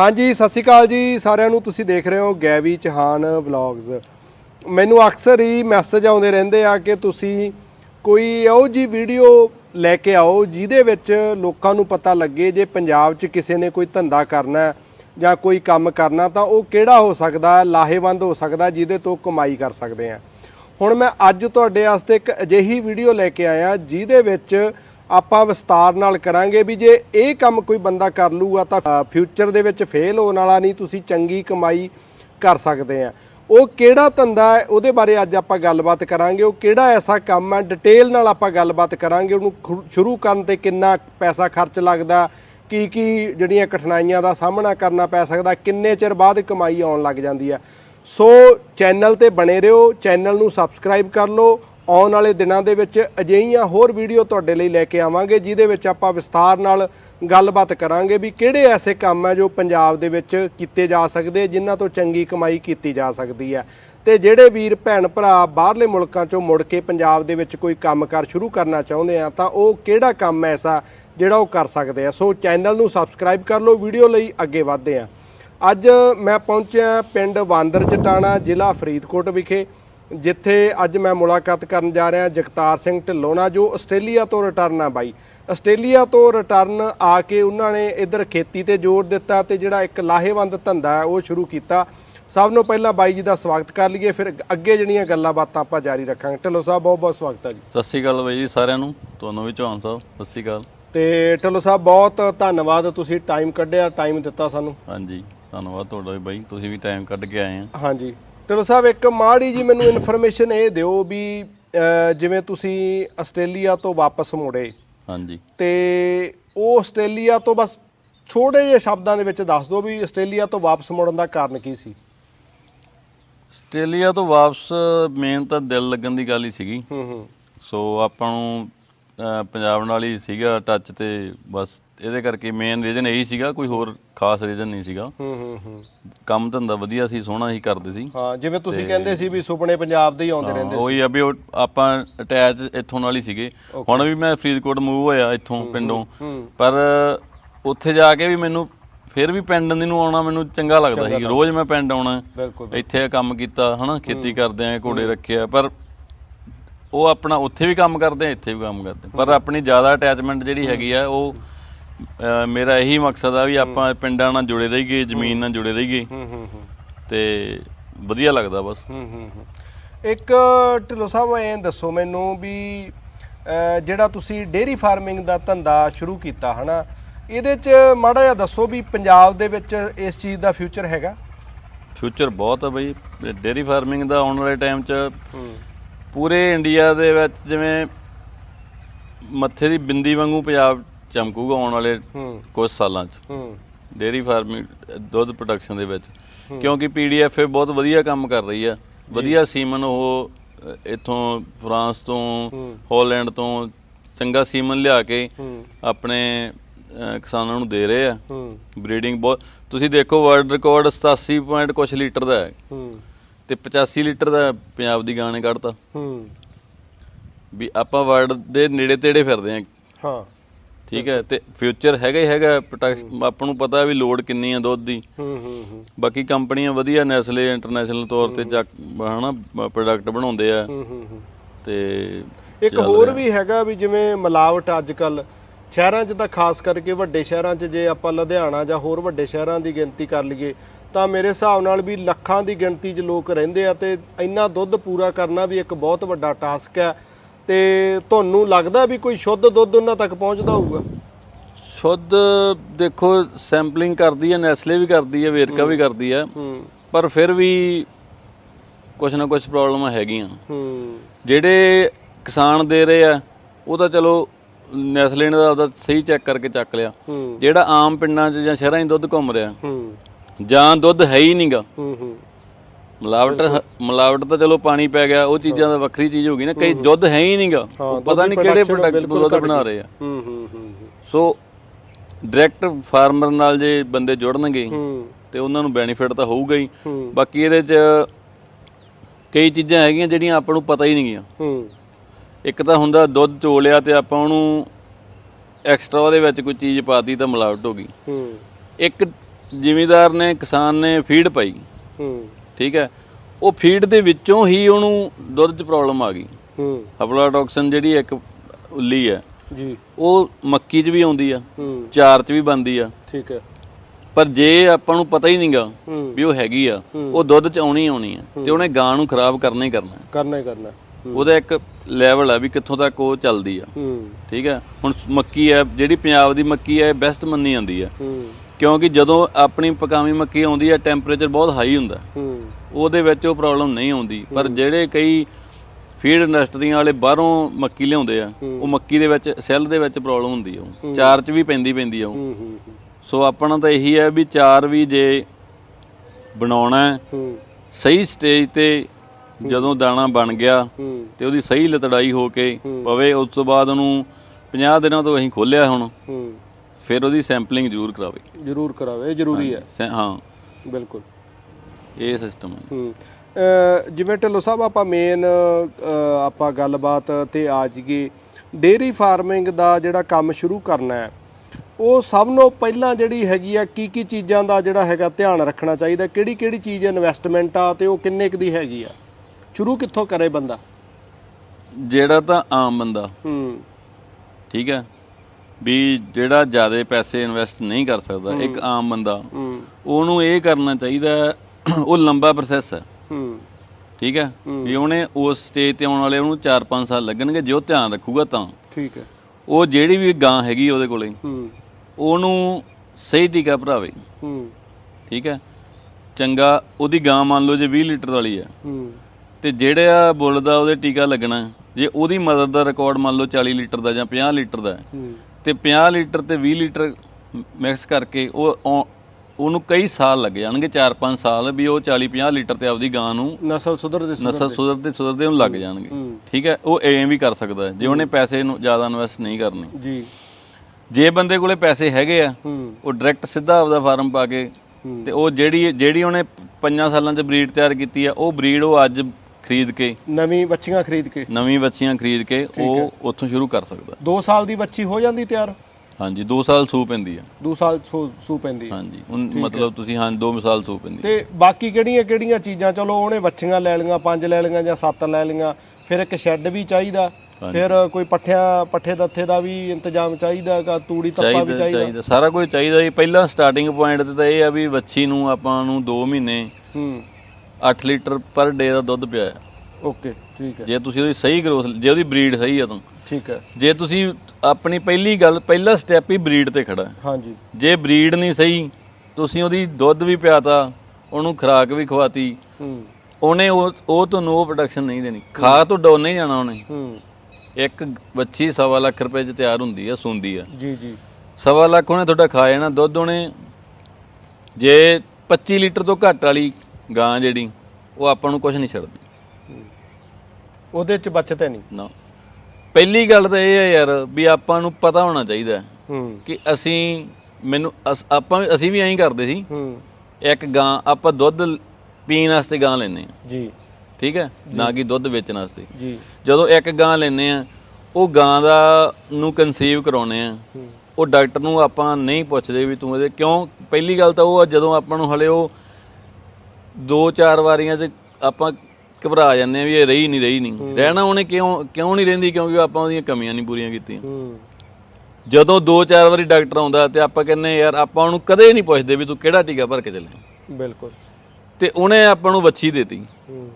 ਹਾਂਜੀ, ਸਤਿ ਸ਼੍ਰੀ ਅਕਾਲ ਜੀ। ਸਾਰਿਆਂ ਨੂੰ ਤੁਸੀਂ ਦੇਖ ਰਹੇ ਹੋ ਗੈਵੀ ਚਹਾਨ ਵਲੌਗਸ ਮੈਨੂੰ ਅਕਸਰ ਹੀ ਮੈਸੇਜ ਆਉਂਦੇ ਰਹਿੰਦੇ ਆ ਕਿ ਤੁਸੀਂ ਕੋਈ ਇਹੋ ਜੀ ਵੀਡੀਓ ਲੈ ਕੇ ਆਓ ਜਿਹਦੇ ਵਿੱਚ ਲੋਕਾਂ ਨੂੰ ਪਤਾ ਲੱਗੇ ਜੇ ਪੰਜਾਬ 'ਚ ਕਿਸੇ ਨੇ ਕੋਈ ਧੰਦਾ ਕਰਨਾ ਜਾਂ ਕੋਈ ਕੰਮ ਕਰਨਾ ਤਾਂ ਉਹ ਕਿਹੜਾ ਹੋ ਸਕਦਾ ਲਾਹੇਵੰਦ ਹੋ ਸਕਦਾ ਜਿਹਦੇ ਤੋਂ ਕਮਾਈ ਕਰ ਸਕਦੇ ਆ। ਹੁਣ ਮੈਂ ਅੱਜ ਤੁਹਾਡੇ ਵਾਸਤੇ ਇੱਕ ਅਜਿਹੀ ਵੀਡੀਓ ਲੈ ਕੇ ਆਇਆ ਜਿਹਦੇ ਵਿੱਚ ਆਪਾਂ ਵਿਸਤਾਰ ਨਾਲ ਕਰਾਂਗੇ ਵੀ ਜੇ ਇਹ ਕੰਮ ਕੋਈ ਬੰਦਾ ਕਰ ਲੂਗਾ ਤਾਂ ਫਿਊਚਰ ਦੇ ਵਿੱਚ ਫੇਲ ਹੋਣ ਵਾਲਾ ਨਹੀਂ, ਤੁਸੀਂ ਚੰਗੀ ਕਮਾਈ ਕਰ ਸਕਦੇ ਆ। ਉਹ ਕਿਹੜਾ ਧੰਦਾ ਹੈ, ਉਹਦੇ ਬਾਰੇ ਅੱਜ ਆਪਾਂ ਗੱਲਬਾਤ ਕਰਾਂਗੇ। ਉਹ ਕਿਹੜਾ ਐਸਾ ਕੰਮ ਹੈ ਡਿਟੇਲ ਨਾਲ ਆਪਾਂ ਗੱਲਬਾਤ ਕਰਾਂਗੇ। ਉਹਨੂੰ ਖੁ- ਸ਼ੁਰੂ ਕਰਨ ਤੇ ਕਿੰਨਾ ਪੈਸਾ ਖਰਚ ਲੱਗਦਾ, ਕੀ ਕੀ ਜਿਹੜੀਆਂ ਕਠਿਨਾਈਆਂ ਦਾ ਸਾਹਮਣਾ ਕਰਨਾ ਪੈ ਸਕਦਾ, ਕਿੰਨੇ ਚਿਰ ਬਾਅਦ ਕਮਾਈ ਆਉਣ ਲੱਗ ਜਾਂਦੀ ਹੈ। ਸੋ ਚੈਨਲ ਤੇ ਬਣੇ ਰਹੋ, ਚੈਨਲ ਨੂੰ ਸਬਸਕ੍ਰਾਈਬ ਕਰ ਲਓ ਆਉਣ ਵਾਲੇ ਦਿਨਾਂ ਦੇ ਵਿੱਚ ਅਜਿਹੀਆਂ ਹੋਰ ਵੀਡੀਓ ਤੁਹਾਡੇ ਲਈ ਲੈ ਕੇ ਆਵਾਂਗੇ, ਜਿਹਦੇ ਵਿੱਚ ਆਪਾਂ ਵਿਸਥਾਰ ਨਾਲ ਗੱਲਬਾਤ ਕਰਾਂਗੇ ਵੀ ਕਿਹੜੇ ਐਸੇ ਕੰਮ ਹੈ ਜੋ ਪੰਜਾਬ ਦੇ ਵਿੱਚ ਕੀਤੇ ਜਾ ਸਕਦੇ, ਜਿਨ੍ਹਾਂ ਤੋਂ ਚੰਗੀ ਕਮਾਈ ਕੀਤੀ ਜਾ ਸਕਦੀ ਹੈ। ਤੇ ਜਿਹੜੇ ਵੀਰ, ਭੈਣ, ਭਰਾ ਬਾਹਰਲੇ ਮੁਲਕਾਂ ਚੋਂ ਮੁੜ ਕੇ ਪੰਜਾਬ ਦੇ ਵਿੱਚ ਕੋਈ ਕੰਮਕਾਰ ਸ਼ੁਰੂ ਕਰਨਾ ਚਾਹੁੰਦੇ ਆ, ਤਾਂ ਉਹ ਕਿਹੜਾ ਕੰਮ ਐਸਾ ਜਿਹੜਾ ਉਹ ਕਰ ਸਕਦੇ ਆ? ਸੋ ਚੈਨਲ ਨੂੰ ਸਬਸਕ੍ਰਾਈਬ ਕਰ ਲਓ, ਵੀਡੀਓ ਲਈ ਅੱਗੇ ਵਧਦੇ ਆ। ਅੱਜ ਮੈਂ ਪਹੁੰਚਿਆ ਪਿੰਡ ਵਾਂਦਰ ਚਟਾਣਾ ਜ਼ਿਲ੍ਹਾ ਫਰੀਦਕੋਟ ਵਿਖੇ। ਜਿੱਥੇ ਅੱਜ ਮੈਂ ਮੁਲਾਕਾਤ ਕਰਨ ਜਾ ਰਿਹਾ ਜਗਤਾਰ ਸਿੰਘ ਢਿੱਲੋਂ ਨਾਲ ਜੋ ਆਸਟ੍ਰੇਲੀਆ ਤੋਂ ਰਿਟਰਨ ਆ ਬਾਈ। ਆਸਟ੍ਰੇਲੀਆ ਤੋਂ ਰਿਟਰਨ ਆ ਕੇ ਉਹਨਾਂ ਨੇ ਇੱਧਰ ਖੇਤੀ ਤੇ ਜ਼ੋਰ ਦਿੱਤਾ ਤੇ ਜਿਹੜਾ ਇੱਕ ਲਾਹੇਵੰਦ ਧੰਦਾ ਹੈ ਉਹ ਸ਼ੁਰੂ ਕੀਤਾ। ਸਭ ਨੂੰ ਪਹਿਲਾਂ ਬਾਈ ਜੀ ਦਾ ਸਵਾਗਤ ਕਰ ਲਈਏ ਫਿਰ ਅੱਗੇ ਜਿਹੜੀਆਂ ਗੱਲਾਂ ਬਾਤਾਂ ਆਪਾਂ ਜਾਰੀ ਰੱਖਾਂਗੇ। ਢਿੱਲੋਂ ਸਾਹਿਬ ਬਹੁਤ ਬਹੁਤ ਸਵਾਗਤ ਹੈ ਜੀ। ਸਤਿ ਸ਼੍ਰੀ ਅਕਾਲ ਬਾਈ ਜੀ ਸਾਰਿਆਂ ਨੂੰ ਤੁਹਾਨੂੰ ਵੀ ਚੌਹਾਨ ਸਾਹਿਬ ਸਤਿ ਸ਼੍ਰੀ ਅਕਾਲ। ਤੇ ਢਿੱਲੋਂ ਸਾਹਿਬ ਬਹੁਤ ਧੰਨਵਾਦ ਤੁਸੀਂ ਟਾਈਮ ਕੱਢਿਆ ਟਾਈਮ ਦਿੱਤਾ ਸਾਨੂੰ। ਹਾਂਜੀ ਧੰਨਵਾਦ ਤੁਹਾਡਾ ਵੀ ਬਾਈ ਤੁਸੀਂ ਵੀ ਟਾਈਮ ਕੱਢ ਕੇ ਆਏ ਆ। ਹਾਂਜੀ। ਢਿੱਲੋਂ ਸਾਹਿਬ ਇੱਕ ਮਾੜੀ ਜੀ ਮੈਨੂੰ ਇਨਫੋਰਮੇਸ਼ਨ ਇਹ ਦਿਓ ਵੀ ਜਿਵੇਂ ਤੁਸੀਂ ਆਸਟ੍ਰੇਲੀਆ ਤੋਂ ਵਾਪਸ ਮੁੜੇ। ਹਾਂਜੀ। ਤੇ ਉਹ ਆਸਟ੍ਰੇਲੀਆ ਤੋਂ ਬਸ ਛੋਟੇ ਜਿਹੇ ਸ਼ਬਦਾਂ ਦੇ ਵਿੱਚ ਦੱਸ ਦਿਓ ਵੀ ਆਸਟ੍ਰੇਲੀਆ ਤੋਂ ਵਾਪਸ ਮੁੜਨ ਦਾ ਕਾਰਨ ਕੀ ਸੀ? ਆਸਟ੍ਰੇਲੀਆ ਤੋਂ ਵਾਪਸ ਮੇਨ ਤਾਂ ਦਿਲ ਲੱਗਣ ਦੀ ਗੱਲ ਹੀ ਸੀਗੀ। ਹੂੰ ਹੂੰ। ਸੋ ਆਪਾਂ ਨੂੰ ਪੰਜਾਬ ਨਾਲ ਹੀ ਸੀਗਾ ਟੱਚ ਤੇ ਬਸ। ਇਹਦੇ ਕਰਕੇ ਮੇਨ ਰੀਜ਼ਨ ਇਹੀ ਸੀਗਾ ਕੋਈ ਹੋਰ ਖਾਸ ਰੀਜ਼ਨ ਨਹੀਂ ਸੀਗਾ। ਹੂੰ ਹੂੰ ਹੂੰ। ਕੰਮ ਧੰਦਾ ਵਧੀਆ ਸੀ ਸੋਹਣਾ ਹੀ ਕਰਦੇ ਸੀ। ਹਾਂ ਜਿਵੇਂ ਤੁਸੀਂ ਕਹਿੰਦੇ ਸੀ ਵੀ ਸੁਪਨੇ ਪੰਜਾਬ ਦੇ ਹੀ ਆਉਂਦੇ ਰਹਿੰਦੇ ਉਹੀ ਆ ਵੀ ਉਹ ਆਪਾਂ ਅਟੈਚ ਇੱਥੋਂ ਨਾਲ ਹੀ ਸੀਗੇ। ਹੁਣ ਵੀ ਮੈਂ ਫਰੀਦਕੋਟ ਮੂਵ ਹੋਇਆ ਇੱਥੋਂ ਪਿੰਡੋਂ। ਪਰ ਉੱਥੇ ਜਾ ਕੇ ਵੀ ਮੈਨੂੰ ਫਿਰ ਵੀ ਪਿੰਡ ਨੂੰ ਆਉਣਾ ਮੈਨੂੰ ਚੰਗਾ ਲੱਗਦਾ ਸੀ। ਰੋਜ਼ ਮੈਂ ਪਿੰਡ ਆਉਣਾ। ਇੱਥੇ ਕੰਮ ਕੀਤਾ ਹਨਾ ਖੇਤੀ ਕਰਦੇ ਆ ਘੋੜੇ ਰੱਖੇ ਆ ਪਰ ਉਹ ਆਪਣਾ ਉੱਥੇ ਵੀ ਕੰਮ ਕਰਦੇ ਆ ਇੱਥੇ ਵੀ ਕੰਮ ਕਰਦੇ। ਪਰ ਆਪਣੀ ਜ਼ਿਆਦਾ ਅਟੈਚਮੈਂਟ ਜਿਹੜੀ ਹੈਗੀ ਆ ਉਹ ਅਹ, ਮੇਰਾ ਇਹੀ ਮਕਸਦ ਆ ਵੀ ਆਪਾਂ ਪਿੰਡਾਂ ਨਾਲ ਜੁੜੇ ਰਹੀਏ ਜ਼ਮੀਨ ਨਾਲ ਜੁੜੇ ਰਹੀਏ। ਹੂੰ ਹੂੰ ਹੂੰ। ਤੇ ਵਧੀਆ ਲੱਗਦਾ ਬਸ। ਹੂੰ ਹੂੰ ਹੂੰ। ਇੱਕ ਢਿੱਲੋਂ ਸਾਹਿਬ ਐਂ ਦੱਸੋ ਮੈਨੂੰ ਵੀ ਅਹ, ਜਿਹੜਾ ਤੁਸੀਂ ਡੇਅਰੀ ਫਾਰਮਿੰਗ ਦਾ ਧੰਦਾ ਸ਼ੁਰੂ ਕੀਤਾ ਹਨਾ ਇਹਦੇ 'ਚ ਮਾੜਾ ਜਿਹਾ ਦੱਸੋ ਵੀ ਪੰਜਾਬ ਦੇ ਵਿੱਚ ਇਸ ਚੀਜ਼ ਦਾ ਫਿਊਚਰ ਹੈਗਾ? ਫਿਊਚਰ ਬਹੁਤ ਆ ਬਈ। ਡੇਅਰੀ ਫਾਰਮਿੰਗ ਦਾ ਆਉਣ ਵਾਲੇ ਟਾਈਮ 'ਚ ਹੂੰ। ਪੂਰੇ ਇੰਡੀਆ ਦੇ ਵਿੱਚ ਜਿਵੇਂ ਮੱਥੇ ਦੀ ਬਿੰਦੀ ਵਾਂਗੂ ਪੰਜਾਬ ਚਮਕੂਗਾ ਆਉਣ ਵਾਲੇ ਹੂੰ। ਕੁਝ ਸਾਲਾਂ 'ਚ। ਹੂੰ। ਡੇਅਰੀ ਫਾਰਮਿੰਗ ਦੁੱਧ ਪ੍ਰੋਡਕਸ਼ਨ ਦੇ ਵਿੱਚ। ਕਿਉਂਕਿ ਪੀਡੀਐਫ ਬਹੁਤ ਵਧੀਆ ਕੰਮ ਕਰ ਰਹੀ ਆ। ਵਧੀਆ ਸੀਮਨ ਉਹ ਇੱਥੋਂ ਫਰਾਂਸ ਤੋਂ ਹਾਲੈਂਡ ਤੋਂ ਚੰਗਾ ਸੀਮਨ ਲਿਆ ਕੇ ਆਪਣੇ ਕਿਸਾਨਾਂ ਨੂੰ ਦੇ ਰਹੇ ਆ। ਬਰੀਡਿੰਗ ਬਹੁਤ ਤੁਸੀਂ ਦੇਖੋ ਵਰਲਡ ਰਿਕਾਰਡ 87 ਪੁਆਇੰਟ ਕੁਛ ਲੀਟਰ ਦਾ ਹੈ। ਤੇ 85 ਲੀਟਰ ਦਾ ਪੰਜਾਬ ਦੀ ਗਾਂ ਨੇ ਕੱਢਤਾ ਵੀ ਆਪਾਂ ਵਰਲਡ ਦੇ ਨੇੜੇ ਤੇੜੇ ਫਿਰਦੇ ਆ। ਹਾਂ। ਠੀਕ ਹੈ ਤੇ ਫਿਊਚਰ ਹੈਗਾ ਹੀ ਹੈਗਾ ਪ੍ਰੋਟੈਕਸ਼ਨ ਆਪਾਂ ਨੂੰ ਪਤਾ ਵੀ ਲੋਡ ਕਿੰਨੀ ਆ ਦੁੱਧ ਦੀ। ਹੂੰ ਹੂੰ ਹੂੰ। ਬਾਕੀ ਕੰਪਨੀਆਂ ਵਧੀਆ ਨੈਸਲੇ ਇੰਟਰਨੈਸ਼ਨਲ ਤੌਰ ਤੇ ਚੱਕ ਹਨਾ ਪ੍ਰੋਡਕਟ ਬਣਾਉਂਦੇ ਆ। ਹੂੰ ਹੂੰ ਹੂੰ। ਤੇ ਇੱਕ ਹੋਰ ਵੀ ਹੈਗਾ ਵੀ ਜਿਵੇਂ ਮਿਲਾਵਟ ਅੱਜ ਕੱਲ ਸ਼ਹਿਰਾਂ 'ਚ ਤਾਂ ਖਾਸ ਕਰਕੇ ਵੱਡੇ ਸ਼ਹਿਰਾਂ 'ਚ ਜੇ ਆਪਾਂ ਲੁਧਿਆਣਾ ਜਾਂ ਹੋਰ ਵੱਡੇ ਸ਼ਹਿਰਾਂ ਦੀ ਗਿਣਤੀ ਕਰ ਲਈਏ ਤਾਂ ਮੇਰੇ ਹਿਸਾਬ ਨਾਲ ਵੀ ਲੱਖਾਂ ਦੀ ਗਿਣਤੀ 'ਚ ਲੋਕ ਰਹਿੰਦੇ ਆ ਤੇ ਇੰਨਾ ਦੁੱਧ ਪੂਰਾ ਕਰਨਾ ਵੀ ਇੱਕ ਬਹੁਤ ਵੱਡਾ ਟਾਸਕ ਹੈ। ਤੇ ਤੁਹਾਨੂੰ ਲੱਗਦਾ ਵੀ ਕੋਈ ਸ਼ੁੱਧ ਦੁੱਧ ਉਹਨਾਂ ਤੱਕ ਪਹੁੰਚਦਾ ਹੋਊਗਾ? ਸ਼ੁੱਧ ਦੇਖੋ ਸੈਂਪਲਿੰਗ ਕਰਦੀ ਹੈ ਨੈਸਲੇ ਵੀ ਕਰਦੀ ਹੈ ਵੇਰਕਾ ਵੀ ਕਰਦੀ ਹੈ। ਪਰ ਫਿਰ ਵੀ ਕੁਝ ਨਾ ਕੁਝ ਪ੍ਰੋਬਲਮਾਂ ਹੈਗੀਆਂ। ਜਿਹੜੇ ਕਿਸਾਨ ਦੇ ਰਹੇ ਆ ਉਹ ਤਾਂ ਚਲੋ ਨੈਸਲੇ ਨੇ ਦਾ ਉਹਦਾ ਸਹੀ ਚੈੱਕ ਕਰਕੇ ਚੱਕ ਲਿਆ। ਜਿਹੜਾ ਆਮ ਪਿੰਡਾਂ 'ਚ ਜਾਂ ਸ਼ਹਿਰਾਂ 'ਚ ਦੁੱਧ ਘੁੰਮ ਰਿਹਾ ਜਾਂ ਦੁੱਧ ਹੈ ਹੀ ਨਹੀਂਗਾ ਮਿਲਾਵਟ ਮਿਲਾਵਟ ਤਾਂ ਚਲੋ ਪਾਣੀ ਪੈ ਗਿਆ ਉਹ ਚੀਜ਼ਾਂ ਦਾ ਵੱਖਰੀ ਚੀਜ਼ ਹੋ ਗਈ ਨਾ ਕਈ ਦੁੱਧ ਹੈ ਹੀ ਨਹੀਂਗਾ ਪਤਾ ਨਹੀਂ ਕਿਹੜੇ ਪ੍ਰੋਡਕਟ ਦੁੱਧ ਬਣਾ ਰਹੇ ਆ। ਹੂੰ ਹੂੰ ਹੂੰ ਸੋ ਡਾਇਰੈਕਟ ਫਾਰਮਰ ਨਾਲ ਜੇ ਬੰਦੇ ਜੁੜਨਗੇ ਤੇ ਉਹਨਾਂ ਨੂੰ ਬੈਨੀਫਿਟ ਤਾਂ ਹੋਊਗਾ ਹੀ। ਹੂੰ। ਬਾਕੀ ਇਹਦੇ 'ਚ ਕਈ ਚੀਜ਼ਾਂ ਹੈਗੀਆਂ ਜਿਹੜੀਆਂ ਆਪਾਂ ਨੂੰ ਪਤਾ ਹੀ ਨਹੀਂ ਗੀਆਂ ਹੂੰ। ਇੱਕ ਤਾਂ ਹੁੰਦਾ ਦੁੱਧ ਚੋਲਿਆ ਤੇ ਆਪਾਂ ਉਹਨੂੰ ਐਕਸਟਰਾ ਉਹਦੇ ਵਿੱਚ ਕੋਈ ਚੀਜ਼ ਪਾਤੀ ਤਾਂ ਮਿਲਾਵਟ ਹੋ ਗਈ। ਹੂੰ। ਇੱਕ ਜ਼ਿਮੀਦਾਰ ਨੇ ਕਿਸਾਨ ਨੇ ਫੀਡ ਪਾਈ। ਹੂੰ। ਠੀਕ ਹੈ? ਉਹ ਫੀਡ ਦੇ ਵਿੱਚੋਂ ਹੀ ਉਹਨੂੰ ਦੁੱਧ 'ਚ ਪ੍ਰੋਬਲਮ ਆ ਗਈ। ਹੂੰ। ਅਫਲਾਟੌਕਸਿਨ ਜਿਹੜੀ ਇੱਕ ਉੱਲੀ ਹੈ ਜੀ। ਉਹ ਮੱਕੀ 'ਚ ਵੀ ਆਉਂਦੀ ਆ ਹੂੰ। ਚਾਰ 'ਚ ਵੀ ਬਣਦੀ ਆ। ਠੀਕ ਹੈ। ਪਰ ਜੇ ਆਪਾਂ ਨੂੰ ਪਤਾ ਹੀ ਨਹੀਂਗਾ ਵੀ ਉਹ ਹੈਗੀ ਆ ਉਹ ਦੁੱਧ 'ਚ ਆਉਣੀ ਆਉਣੀ ਆ ਤੇ ਉਹਨੇ ਗਾਂ ਨੂੰ ਖਰਾਬ ਕਰਨਾ ਹੀ ਕਰਨਾ। ਕਰਨਾ ਹੀ ਕਰਨਾ। ਉਹਦਾ ਇੱਕ ਲੈਵਲ ਆ ਵੀ ਕਿੱਥੋਂ ਤੱਕ ਉਹ ਚੱਲਦੀ ਆ। ਠੀਕ ਹੈ? ਹੁਣ ਮੱਕੀ ਹੈ ਜਿਹੜੀ ਪੰਜਾਬ ਦੀ ਮੱਕੀ ਹੈ ਬੈਸਟ ਮੰਨੀ ਜਾਂਦੀ ਆ। ਕਿਉਂਕਿ ਜਦੋਂ ਆਪਣੀ ਪਕਾਵੀ ਮੱਕੀ ਆਉਂਦੀ ਹੈ ਟੈਂਪਰੇਚਰ ਬਹੁਤ ਹਾਈ ਹੁੰਦਾ ਹੂੰ। ਉਹਦੇ ਵਿੱਚ ਉਹ ਪ੍ਰੋਬਲਮ ਨਹੀਂ ਆਉਂਦੀ। ਪਰ ਜਿਹੜੇ ਕਈ ਫੀਡ ਇੰਡਸਟਰੀਆਂ ਵਾਲੇ ਬਾਹਰੋਂ ਮੱਕੀ ਲਿਆਉਂਦੇ ਆ ਉਹ ਮੱਕੀ ਦੇ ਵਿੱਚ ਸੈੱਲ ਦੇ ਵਿੱਚ ਪ੍ਰੋਬਲਮ ਹੁੰਦੀ ਆ ਉਹ। ਚਾਰ 'ਚ ਵੀ ਪੈਂਦੀ ਪੈਂਦੀ ਆ ਉਹ। ਸੋ ਆਪਣਾ ਤਾਂ ਇਹੀ ਹੈ ਵੀ ਚਾਰ ਵੀ ਜੇ ਬਣਾਉਣਾ ਸਹੀ ਸਟੇਜ ਤੇ ਜਦੋਂ ਦਾਣਾ ਬਣ ਗਿਆ ਤੇ ਉਹਦੀ ਸਹੀ ਲਤੜਾਈ ਹੋ ਕੇ ਪਵੇ ਉਸ ਤੋਂ ਬਾਅਦ ਉਹਨੂੰ 50 ਦਿਨਾਂ ਤੋਂ ਅਸੀਂ ਖੋਲਿਆ ਹੁਣ। ਫਿਰ ਉਹਦੀ ਸੈਂਪਲਿੰਗ ਜ਼ਰੂਰ ਕਰਾਵੇ। ਜ਼ਰੂਰ ਕਰਾਵੇ ਇਹ ਜ਼ਰੂਰੀ ਹੈ। ਸੈ- ਹਾਂ। ਬਿਲਕੁਲ। ਇਹ ਸਿਸਟਮ ਹੈ। ਹੂੰ। ਅ, ਜਿਵੇਂ ਢਿੱਲੋਂ ਸਾਹਿਬ ਆਪਾਂ ਮੇਨ ਆਪਾਂ ਗੱਲਬਾਤ ਤੇ ਆ ਜੀਏ ਡੇਰੀ ਫਾਰਮਿੰਗ ਦਾ ਜਿਹੜਾ ਕੰਮ ਸ਼ੁਰੂ ਕਰਨਾ ਹੈ ਉਹ ਸਭ ਨੂੰ ਪਹਿਲਾਂ ਜਿਹੜੀ ਹੈਗੀ ਆ ਕੀ ਕੀ ਚੀਜ਼ਾਂ ਦਾ ਜਿਹੜਾ ਹੈਗਾ ਧਿਆਨ ਰੱਖਣਾ ਚਾਹੀਦਾ? ਕਿਹੜੀ ਕਿਹੜੀ ਚੀਜ਼ ਇਨਵੈਸਟਮੈਂਟ ਆ ਤੇ ਉਹ ਕਿੰਨੇ ਕੁ ਦੀ ਹੈਗੀ ਆ? ਸ਼ੁਰੂ ਕਿੱਥੋਂ ਕਰੇ ਬੰਦਾ? ਜਿਹੜਾ ਤਾਂ ਆਮ ਬੰਦਾ। ਹੂੰ। ਠੀਕ ਹੈ? ਵੀ ਜਿਹੜਾ ਜ਼ਿਆਦਾ ਪੈਸੇ ਇਨਵੈਸਟ ਨਹੀਂ ਕਰ ਸਕਦਾ ਇੱਕ ਆਮ ਬੰਦਾ ਉਹਨੂੰ ਇਹ ਕਰਨਾ ਚਾਹੀਦਾ ਉਹ ਲੰਬਾ ਪ੍ਰੋਸੈਸ ਹੈ। ਠੀਕ ਹੈ? ਵੀ ਉਹਨੇ ਉਸ ਸਟੇਜ ਤੇ ਆਉਣ ਵਾਲੇ ਉਹਨੂੰ 4-5 ਸਾਲ ਲੱਗਣਗੇ ਜੇ ਉਹ ਧਿਆਨ ਰੱਖੂਗਾ ਤਾਂ। ਠੀਕ ਹੈ। ਉਹ ਜਿਹੜੀ ਵੀ ਗਾਂ ਹੈਗੀ ਉਹਦੇ ਕੋਲੇ ਹੂੰ। ਉਹਨੂੰ ਸਹੀ ਟੀਕਾ ਭਰਾਵੇ। ਹੂੰ। ਠੀਕ ਹੈ? ਚੰਗਾ ਉਹਦੀ ਗਾਂ ਮੰਨ ਲਓ ਜੇ 20 ਲੀਟਰ ਵਾਲੀ ਹੈ। ਹੂੰ। ਤੇ ਜਿਹੜਾ ਬੁੱਲ ਦਾ ਉਹਦੇ ਟੀਕਾ ਲੱਗਣਾ ਜੇ ਉਹਦੀ ਮਦਦ ਦਾ ਰਿਕਾਰਡ ਮੰਨ ਲਓ 40 ਲੀਟਰ ਦਾ ਜਾਂ 50 ਲੀਟਰ ਦਾ ਤੇ 50 ਲੀਟਰ ਤੇ 20 ਲੀਟਰ ਮਿਕਸ ਕਰਕੇ ਉਹ ਉਹ- ਉਹਨੂੰ ਕਈ ਸਾਲ ਲੱਗ ਜਾਣਗੇ 4-5 ਸਾਲ ਵੀ ਉਹ 40-50 ਲੀਟਰ ਤੇ ਆਪਦੀ ਗਾਂ ਨੂੰ ਨਸਲ ਸੁਧਰਦੇ ਨਸਲ ਸੁਧਰਦੇ ਸੁਧਰਦੇ ਉਹਨੂੰ ਲੱਗ ਜਾਣਗੇ। ਠੀਕ ਹੈ ਉਹ ਐਂ ਵੀ ਕਰ ਸਕਦਾ ਹੈ ਜੇ ਉਹਨੇ ਪੈਸੇ ਨੂੰ ਜ਼ਿਆਦਾ ਇਨਵੈਸਟ ਨਹੀਂ ਕਰਨੇ। ਜੀ। ਜੇ ਬੰਦੇ ਕੋਲੇ ਪੈਸੇ ਹੈਗੇ ਆ ਉਹ ਡਾਇਰੈਕਟ ਸਿੱਧਾ ਆਪਦਾ ਫਾਰਮ ਪਾ ਕੇ। ਤੇ ਉਹ ਜਿਹੜੀ ਜਿਹੜੀ ਉਹਨੇ ਪੰਜਾਂ ਸਾਲਾਂ 'ਚ ਬਰੀਡ ਤਿਆਰ ਕੀਤੀ ਆ ਉਹ ਬਰੀਡ ਉਹ ਅੱਜ ਖਰੀਦ ਕੇ ਨਵੀਂ ਬੱਚੀਆਂ ਖਰੀਦ ਕੇ। ਨਵੀਂ ਬੱਚੀਆਂ ਖਰੀਦ ਕੇ ਉਹ ਉੱਥੋਂ ਸ਼ੁਰੂ ਕਰ ਸਕਦਾ। 2 ਸਾਲ ਦੀ ਬੱਚੀ ਹੋ ਜਾਂਦੀ ਤਿਆਰ? ਹਾਂਜੀ 2 ਸਾਲ ਸੂ ਪੈਂਦੀ ਆ। 2 ਸਾਲ ਸੂ ਪੈਂਦੀ। ਹਾਂਜੀ ਹੁਣ ਮਤਲਬ ਤੁਸੀਂ ਹਾਂ 2 ਸਾਲ ਸੂ ਪੈਂਦੀ ਤੇ ਬਾਕੀ ਕਿਹੜੀਆਂ ਕਿਹੜੀਆਂ ਚੀਜ਼ਾਂ? ਚਲੋ ਉਹਨੇ ਬੱਚੀਆਂ ਲੈ ਲਈਆਂ ਪੰਜ ਲੈ ਲਈਆਂ ਜਾਂ ਸੱਤ ਲੈ ਲਈਆਂ ਫਿਰ ਇੱਕ ਸ਼ੈੱਡ ਵੀ ਚਾਹੀਦਾ। ਫਿਰ ਕੋਈ ਪੱਠਿਆਂ ਪੱਠੇ ਦੱਥੇ ਦਾ ਵੀ ਇੰਤਜ਼ਾਮ ਚਾਹੀਦਾ ਤੂੜੀ ਤੱਪਾ ਵੀ ਚਾਹੀਦਾ ਸਾਰਾ ਕੁਝ ਚਾਹੀਦਾ ਜੀ। ਪਹਿਲਾਂ ਸਟਾਰਟਿੰਗ ਪੁਆਇੰਟ ਤੇ ਤਾਂ ਇਹ ਆ ਵੀ ਵੱਛੀ ਨੂੰ ਆਪਾਂ ਨੂੰ 2 ਮਹੀਨੇ ਹੂੰ। 8 ਲੀਟਰ ਪਰ ਡੇ ਦਾ ਦੁੱਧ ਪਿਆਇਆ ਓਕੇ ਠੀਕ ਹੈ। ਜੇ ਤੁਸੀਂ ਉਹਦੀ ਸਹੀ ਗਰੋਥ ਜੇ ਉਹਦੀ ਬਰੀਡ ਸਹੀ ਆ ਤਾਂ। ਠੀਕ ਹੈ। ਜੇ ਤੁਸੀਂ ਆਪਣੀ ਪਹਿਲੀ ਗੱਲ ਪਹਿਲਾ ਸਟੈਪ ਹੀ ਬਰੀਡ ਤੇ ਖੜਾ ਹੈ। ਹਾਂਜੀ। ਜੇ ਬਰੀਡ ਨਹੀਂ ਸਹੀ ਤੁਸੀਂ ਉਹਦੀ ਦੁੱਧ ਵੀ ਪਿਆਤਾ ਉਹਨੂੰ ਖੁਰਾਕ ਵੀ ਖਵਾਤੀ ਹੂੰ। ਉਹਨੇ ਉਹ ਉਹ ਤੁਹਾਨੂੰ ਉਹ ਪ੍ਰੋਡਕਸ਼ਨ ਨਹੀਂ ਦੇਣੀ। ਖਾ ਤੋਂ ਡੋਨ ਨਹੀਂ ਜਾਣਾ ਉਹਨੇ। ਹੂੰ। ਇੱਕ ਬੱਚੀ ਸਵਾ ਲੱਖ ਰੁਪਏ ਚ ਤਿਆਰ ਹੁੰਦੀ ਆ ਸੁੰਦੀ ਆ ਜੀ ਜੀ। ਸਵਾ ਲੱਖ ਉਹਨੇ ਤੁਹਾਡਾ ਖਾ ਜਾਣਾ ਦੁੱਧ ਉਹਨੇ ਜੇ 25 ਲੀਟਰ ਤੋਂ ਘੱਟ ਵਾਲੀ ਗਾਂ ਜਿਹੜੀ ਉਹ ਆਪਾਂ ਨੂੰ ਕੁਝ ਨਹੀਂ ਛੱਡਦੀ। ਉਹਦੇ ਚ ਬਚਤ ਹੈ ਨਹੀਂ। ਨਾ। ਪਹਿਲੀ ਗੱਲ ਤਾਂ ਇਹ ਹੈ ਯਾਰ ਵੀ ਆਪਾਂ ਨੂੰ ਪਤਾ ਹੋਣਾ ਚਾਹੀਦਾ ਹੈ ਹੂੰ। ਕਿ ਅਸੀਂ ਮੈਨੂੰ ਅਸ- ਆਪਾਂ ਵੀ- ਅਸੀਂ ਵੀ ਐਂ ਕਰਦੇ ਸੀ। ਹੂੰ। ਇੱਕ ਗਾਂ ਆਪਾਂ ਦੁੱਧ ਲ- ਪੀਣ ਵਾਸਤੇ ਗਾਂ ਲੈਨੇ ਆ ਜੀ। ਠੀਕ ਹੈ? ਨਾ ਕਿ ਦੁੱਧ ਵੇਚਣ ਵਾਸਤੇ। ਜੀ। ਜਦੋਂ ਇੱਕ ਗਾਂ ਲੈਨੇ ਆ ਉਹ ਗਾਂ ਦਾ ਨੂੰ ਕਨਸੀਵ ਕਰਾਉਨੇ ਆ ਹੂੰ। ਉਹ ਡਾਕਟਰ ਨੂੰ ਆਪਾਂ ਨਹੀਂ ਪੁੱਛਦੇ ਵੀ ਤੂੰ ਇਹਦੇ ਕਿਉਂ ਪਹਿਲੀ ਗੱਲ ਤਾਂ ਉਹ ਆ ਜਦੋਂ ਆਪਾਂ ਨੂੰ ਹਲੇ ਉਹ ਦੋ ਚਾਰ ਵਾਰੀਆਂ 'ਚ ਆਪਾਂ ਘਬਰਾ ਜਾਂਦੇ ਆ ਵੀ ਇਹ ਰਹੀ ਨਹੀਂ ਰਹੀ ਨਹੀਂ। ਰਹਿਣਾ ਉਹਨੇ ਕਿਉਂ ਕਿਉਂ ਨਹੀਂ ਰਹਿੰਦੀ? ਕਿਉਂਕਿ ਆਪਾਂ ਉਹਦੀਆਂ ਕਮੀਆਂ ਨਹੀਂ ਪੂਰੀਆਂ ਕੀਤੀਆਂ। ਹੂੰ। ਜਦੋਂ ਦੋ ਚਾਰ ਵਾਰੀ ਡਾਕਟਰ ਆਉਂਦਾ ਤੇ ਆਪਾਂ ਕਹਿੰਨੇ ਯਾਰ ਆਪਾਂ ਉਹਨੂੰ ਕਦੇ ਨਹੀਂ ਪੁੱਛਦੇ ਵੀ ਤੂੰ ਕਿਹੜਾ ਟੀਕਾ ਭਰ ਕੇ ਚੱਲੇ ਬਿਲਕੁਲ। ਤੇ ਉਹਨੇ ਆਪਾਂ ਨੂੰ ਵੱਛੀ ਦੇਤੀ। ਹੂੰ।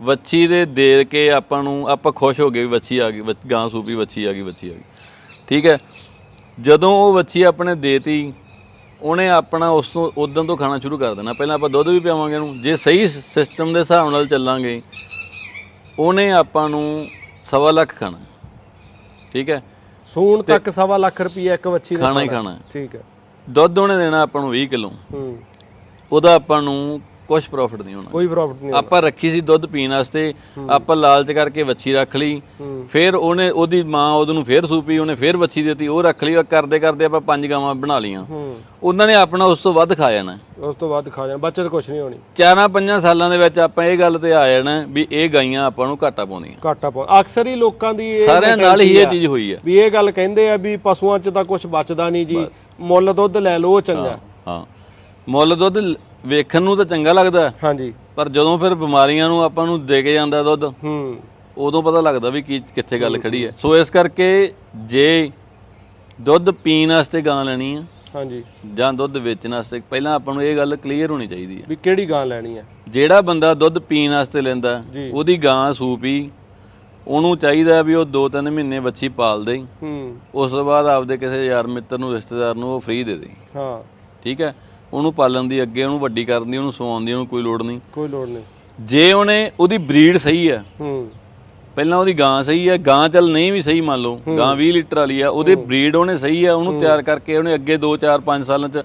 ਵੱਛੀ ਦੇ ਦੇ ਕੇ ਆਪਾਂ ਨੂੰ ਆਪਾਂ ਖੁਸ਼ ਹੋ ਗਏ ਵੀ ਵੱਛੀ ਆ ਗਈ ਗਾਂ ਸੂਪੀ ਵੱਛੀ ਆ ਗਈ ਵੱਛੀ ਆ ਗਈ। ਠੀਕ ਹੈ? ਜਦੋਂ ਉਹ ਵੱਛੀ ਆਪਣੇ ਦੇਤੀ ਉਹਨੇ ਆਪਣਾ ਉਸ ਤੋਂ ਉਦੋਂ ਤੋਂ ਖਾਣਾ ਸ਼ੁਰੂ ਕਰ ਦੇਣਾ। ਪਹਿਲਾਂ ਆਪਾਂ ਦੁੱਧ ਵੀ ਪਿਆਵਾਂਗੇ ਉਹਨੂੰ। ਜੇ ਸਹੀ ਸਿਸਟਮ ਦੇ ਹਿਸਾਬ ਨਾਲ ਚੱਲਾਂਗੇ ਉਹਨੇ ਆਪਾਂ ਨੂੰ ਸਵਾ ਲੱਖ ਖਾਣਾ। ਠੀਕ ਹੈ? ਸੂਣ ਤੱਕ ਸਵਾ ਲੱਖ ਰੁਪਏ ਇੱਕ ਬੱਚੀ ਦਾ ਖਾਣਾ ਹੀ ਖਾਣਾ। ਠੀਕ ਹੈ। ਦੁੱਧ ਉਹਨੇ ਦੇਣਾ ਆਪਾਂ ਨੂੰ 20 ਕਿਲੋ। ਹੂੰ। ਉਹਦਾ ਆਪਾਂ ਨੂੰ ਕੁਝ ਪ੍ਰੋਫਿਟ ਨਹੀਂ ਹੋਣਾ। ਕੋਈ ਪ੍ਰੋਫਿਟ ਨਹੀਂ ਆਪਾਂ ਰੱਖੀ ਸੀ ਦੁੱਧ ਪੀਣ ਵਾਸਤੇ ਆਪਾਂ ਲਾਲਚ ਕਰਕੇ ਵੱਛੀ ਰੱਖ ਲਈ। ਹੂੰ। ਫਿਰ ਉਹਨੇ ਉਹਦੀ ਮਾਂ ਉਹਨੂੰ ਫਿਰ ਸੂਪੀ ਉਹਨੇ ਫਿਰ ਵੱਛੀ ਦਿੱਤੀ ਉਹ ਰੱਖ ਲਈ ਉਹ ਕਰਦੇ ਕਰਦੇ ਆਪਾਂ ਪੰਜ ਗਾਵਾਂ ਬਣਾ ਹੂੰ। ਉਹਨਾਂ ਨੇ ਆਪਣਾ ਉਸ ਤੋਂ ਵੱਧ ਖਾ ਜਾਣਾ ਉਸ ਤੋਂ ਬਾਅਦ ਖਾ ਜਾਣਾ ਬਚਤ ਕੁਛ ਨਹੀਂ ਹੋਣੀ। ਚਾਰਾਂ ਪੰਜਾਂ ਸਾਲਾਂ ਦੇ ਵਿੱਚ ਆਪਾਂ ਇਹ ਗੱਲ ਤੇ ਆ ਜਾਣਾ ਵੀ ਇਹ ਗਾਈਆਂ ਆਪਾਂ ਨੂੰ ਘਾਟਾ ਪਾਉਂਦੀਆਂ। ਘਾਟਾ ਪਾ ਅਕਸਰ ਹੀ ਲੋਕਾਂ ਦੀ ਇਹ ਸਾਰਿਆਂ ਨਾਲ ਹੀ ਇਹ ਚੀਜ਼ ਹੋਈ ਆ। ਵੀ ਇਹ ਗੱਲ ਕਹਿੰਦੇ ਆ ਵੀ ਪਸ਼ੂਆਂ 'ਚ ਤਾਂ ਕੁਝ ਬਚਦਾ ਨਹੀਂ ਜੀ। ਮੁੱਲ ਦੁੱਧ ਲੈ ਲਓ ਚੰਗਾ। ਹਾਂ। ਮੁੱਲ ਦੁੱਧ ਵੇਖਣ ਨੂੰ ਤਾਂ ਚੰਗਾ ਲੱਗਦਾ। ਹਾਂਜੀ। ਪਰ ਜਦੋਂ ਫਿਰ ਬਿਮਾਰੀਆਂ ਨੂੰ ਆਪਾਂ ਨੂੰ ਦੇ ਕੇ ਜਾਂਦਾ ਦੁੱਧ ਹੂੰ। ਉਦੋਂ ਪਤਾ ਲੱਗਦਾ ਵੀ ਕੀ ਕਿੱਥੇ ਗੱਲ ਖੜੀ ਹੈ। ਸੋ ਇਸ ਕਰਕੇ ਜੇ ਦੁੱਧ ਪੀਣ ਵਾਸਤੇ ਗਾਂ ਲੈਣੀ ਆ ਹਾਂਜੀ। ਜਾਂ ਦੁੱਧ ਵੇਚਣ ਵਾਸਤੇ ਪਹਿਲਾਂ ਆਪਾਂ ਨੂੰ ਇਹ ਗੱਲ ਕਲੀਅਰ ਹੋਣੀ ਚਾਹੀਦੀ ਹੈ। ਵੀ ਕਿਹੜੀ ਗਾਂ ਲੈਣੀ ਹੈ? ਜਿਹੜਾ ਬੰਦਾ ਦੁੱਧ ਪੀਣ ਵਾਸਤੇ ਲੈਂਦਾ। ਉਹਦੀ ਗਾਂ ਸੂਪੀ ਉਹਨੂੰ ਚਾਹੀਦਾ ਵੀ ਉਹ 2-3 ਮਹੀਨੇ ਬੱਚੀ ਪਾਲ ਦੇ। ਹੂੰ। ਉਸ ਤੋਂ ਬਾਅਦ ਆਪਦੇ ਕਿਸੇ ਯਾਰ ਮਿੱਤਰ ਨੂੰ ਰਿਸ਼ਤੇਦਾਰ ਨੂੰ ਉਹ ਫ੍ਰੀ ਦੇ ਦੇ। ਹਾਂ। ਠੀਕ ਹੈ? ਉਹਨੂੰ ਪਾਲਣ ਦੀ ਅੱਗੇ ਉਹਨੂੰ ਵੱਡੀ ਕਰਨ ਦੀ ਉਹਨੂੰ ਸਵਾਉਣ ਦੀ ਉਹਨੂੰ ਕੋਈ ਲੋੜ ਨਹੀਂ। ਕੋਈ ਲੋੜ ਨਹੀਂ। ਜੇ ਉਹਨੇ ਉਹਦੀ ਬਰੀਡ ਸਹੀ ਹੈ ਹੂੰ। ਪਹਿਲਾਂ ਉਹਦੀ ਗਾਂ ਸਹੀ ਹੈ ਗਾਂ ਚੱਲ ਨਹੀਂ ਵੀ ਸਹੀ ਮੰਨ ਲਓ ਗਾਂ 20 ਲੀਟਰ ਵਾਲੀ ਆ ਉਹਦੇ ਬਰੀਡ ਉਹਨੇ ਸਹੀ ਆ ਉਹਨੂੰ ਤਿਆਰ ਕਰਕੇ ਉਹਨੇ ਅੱਗੇ 2 4 5 ਸਾਲਾਂ ਚ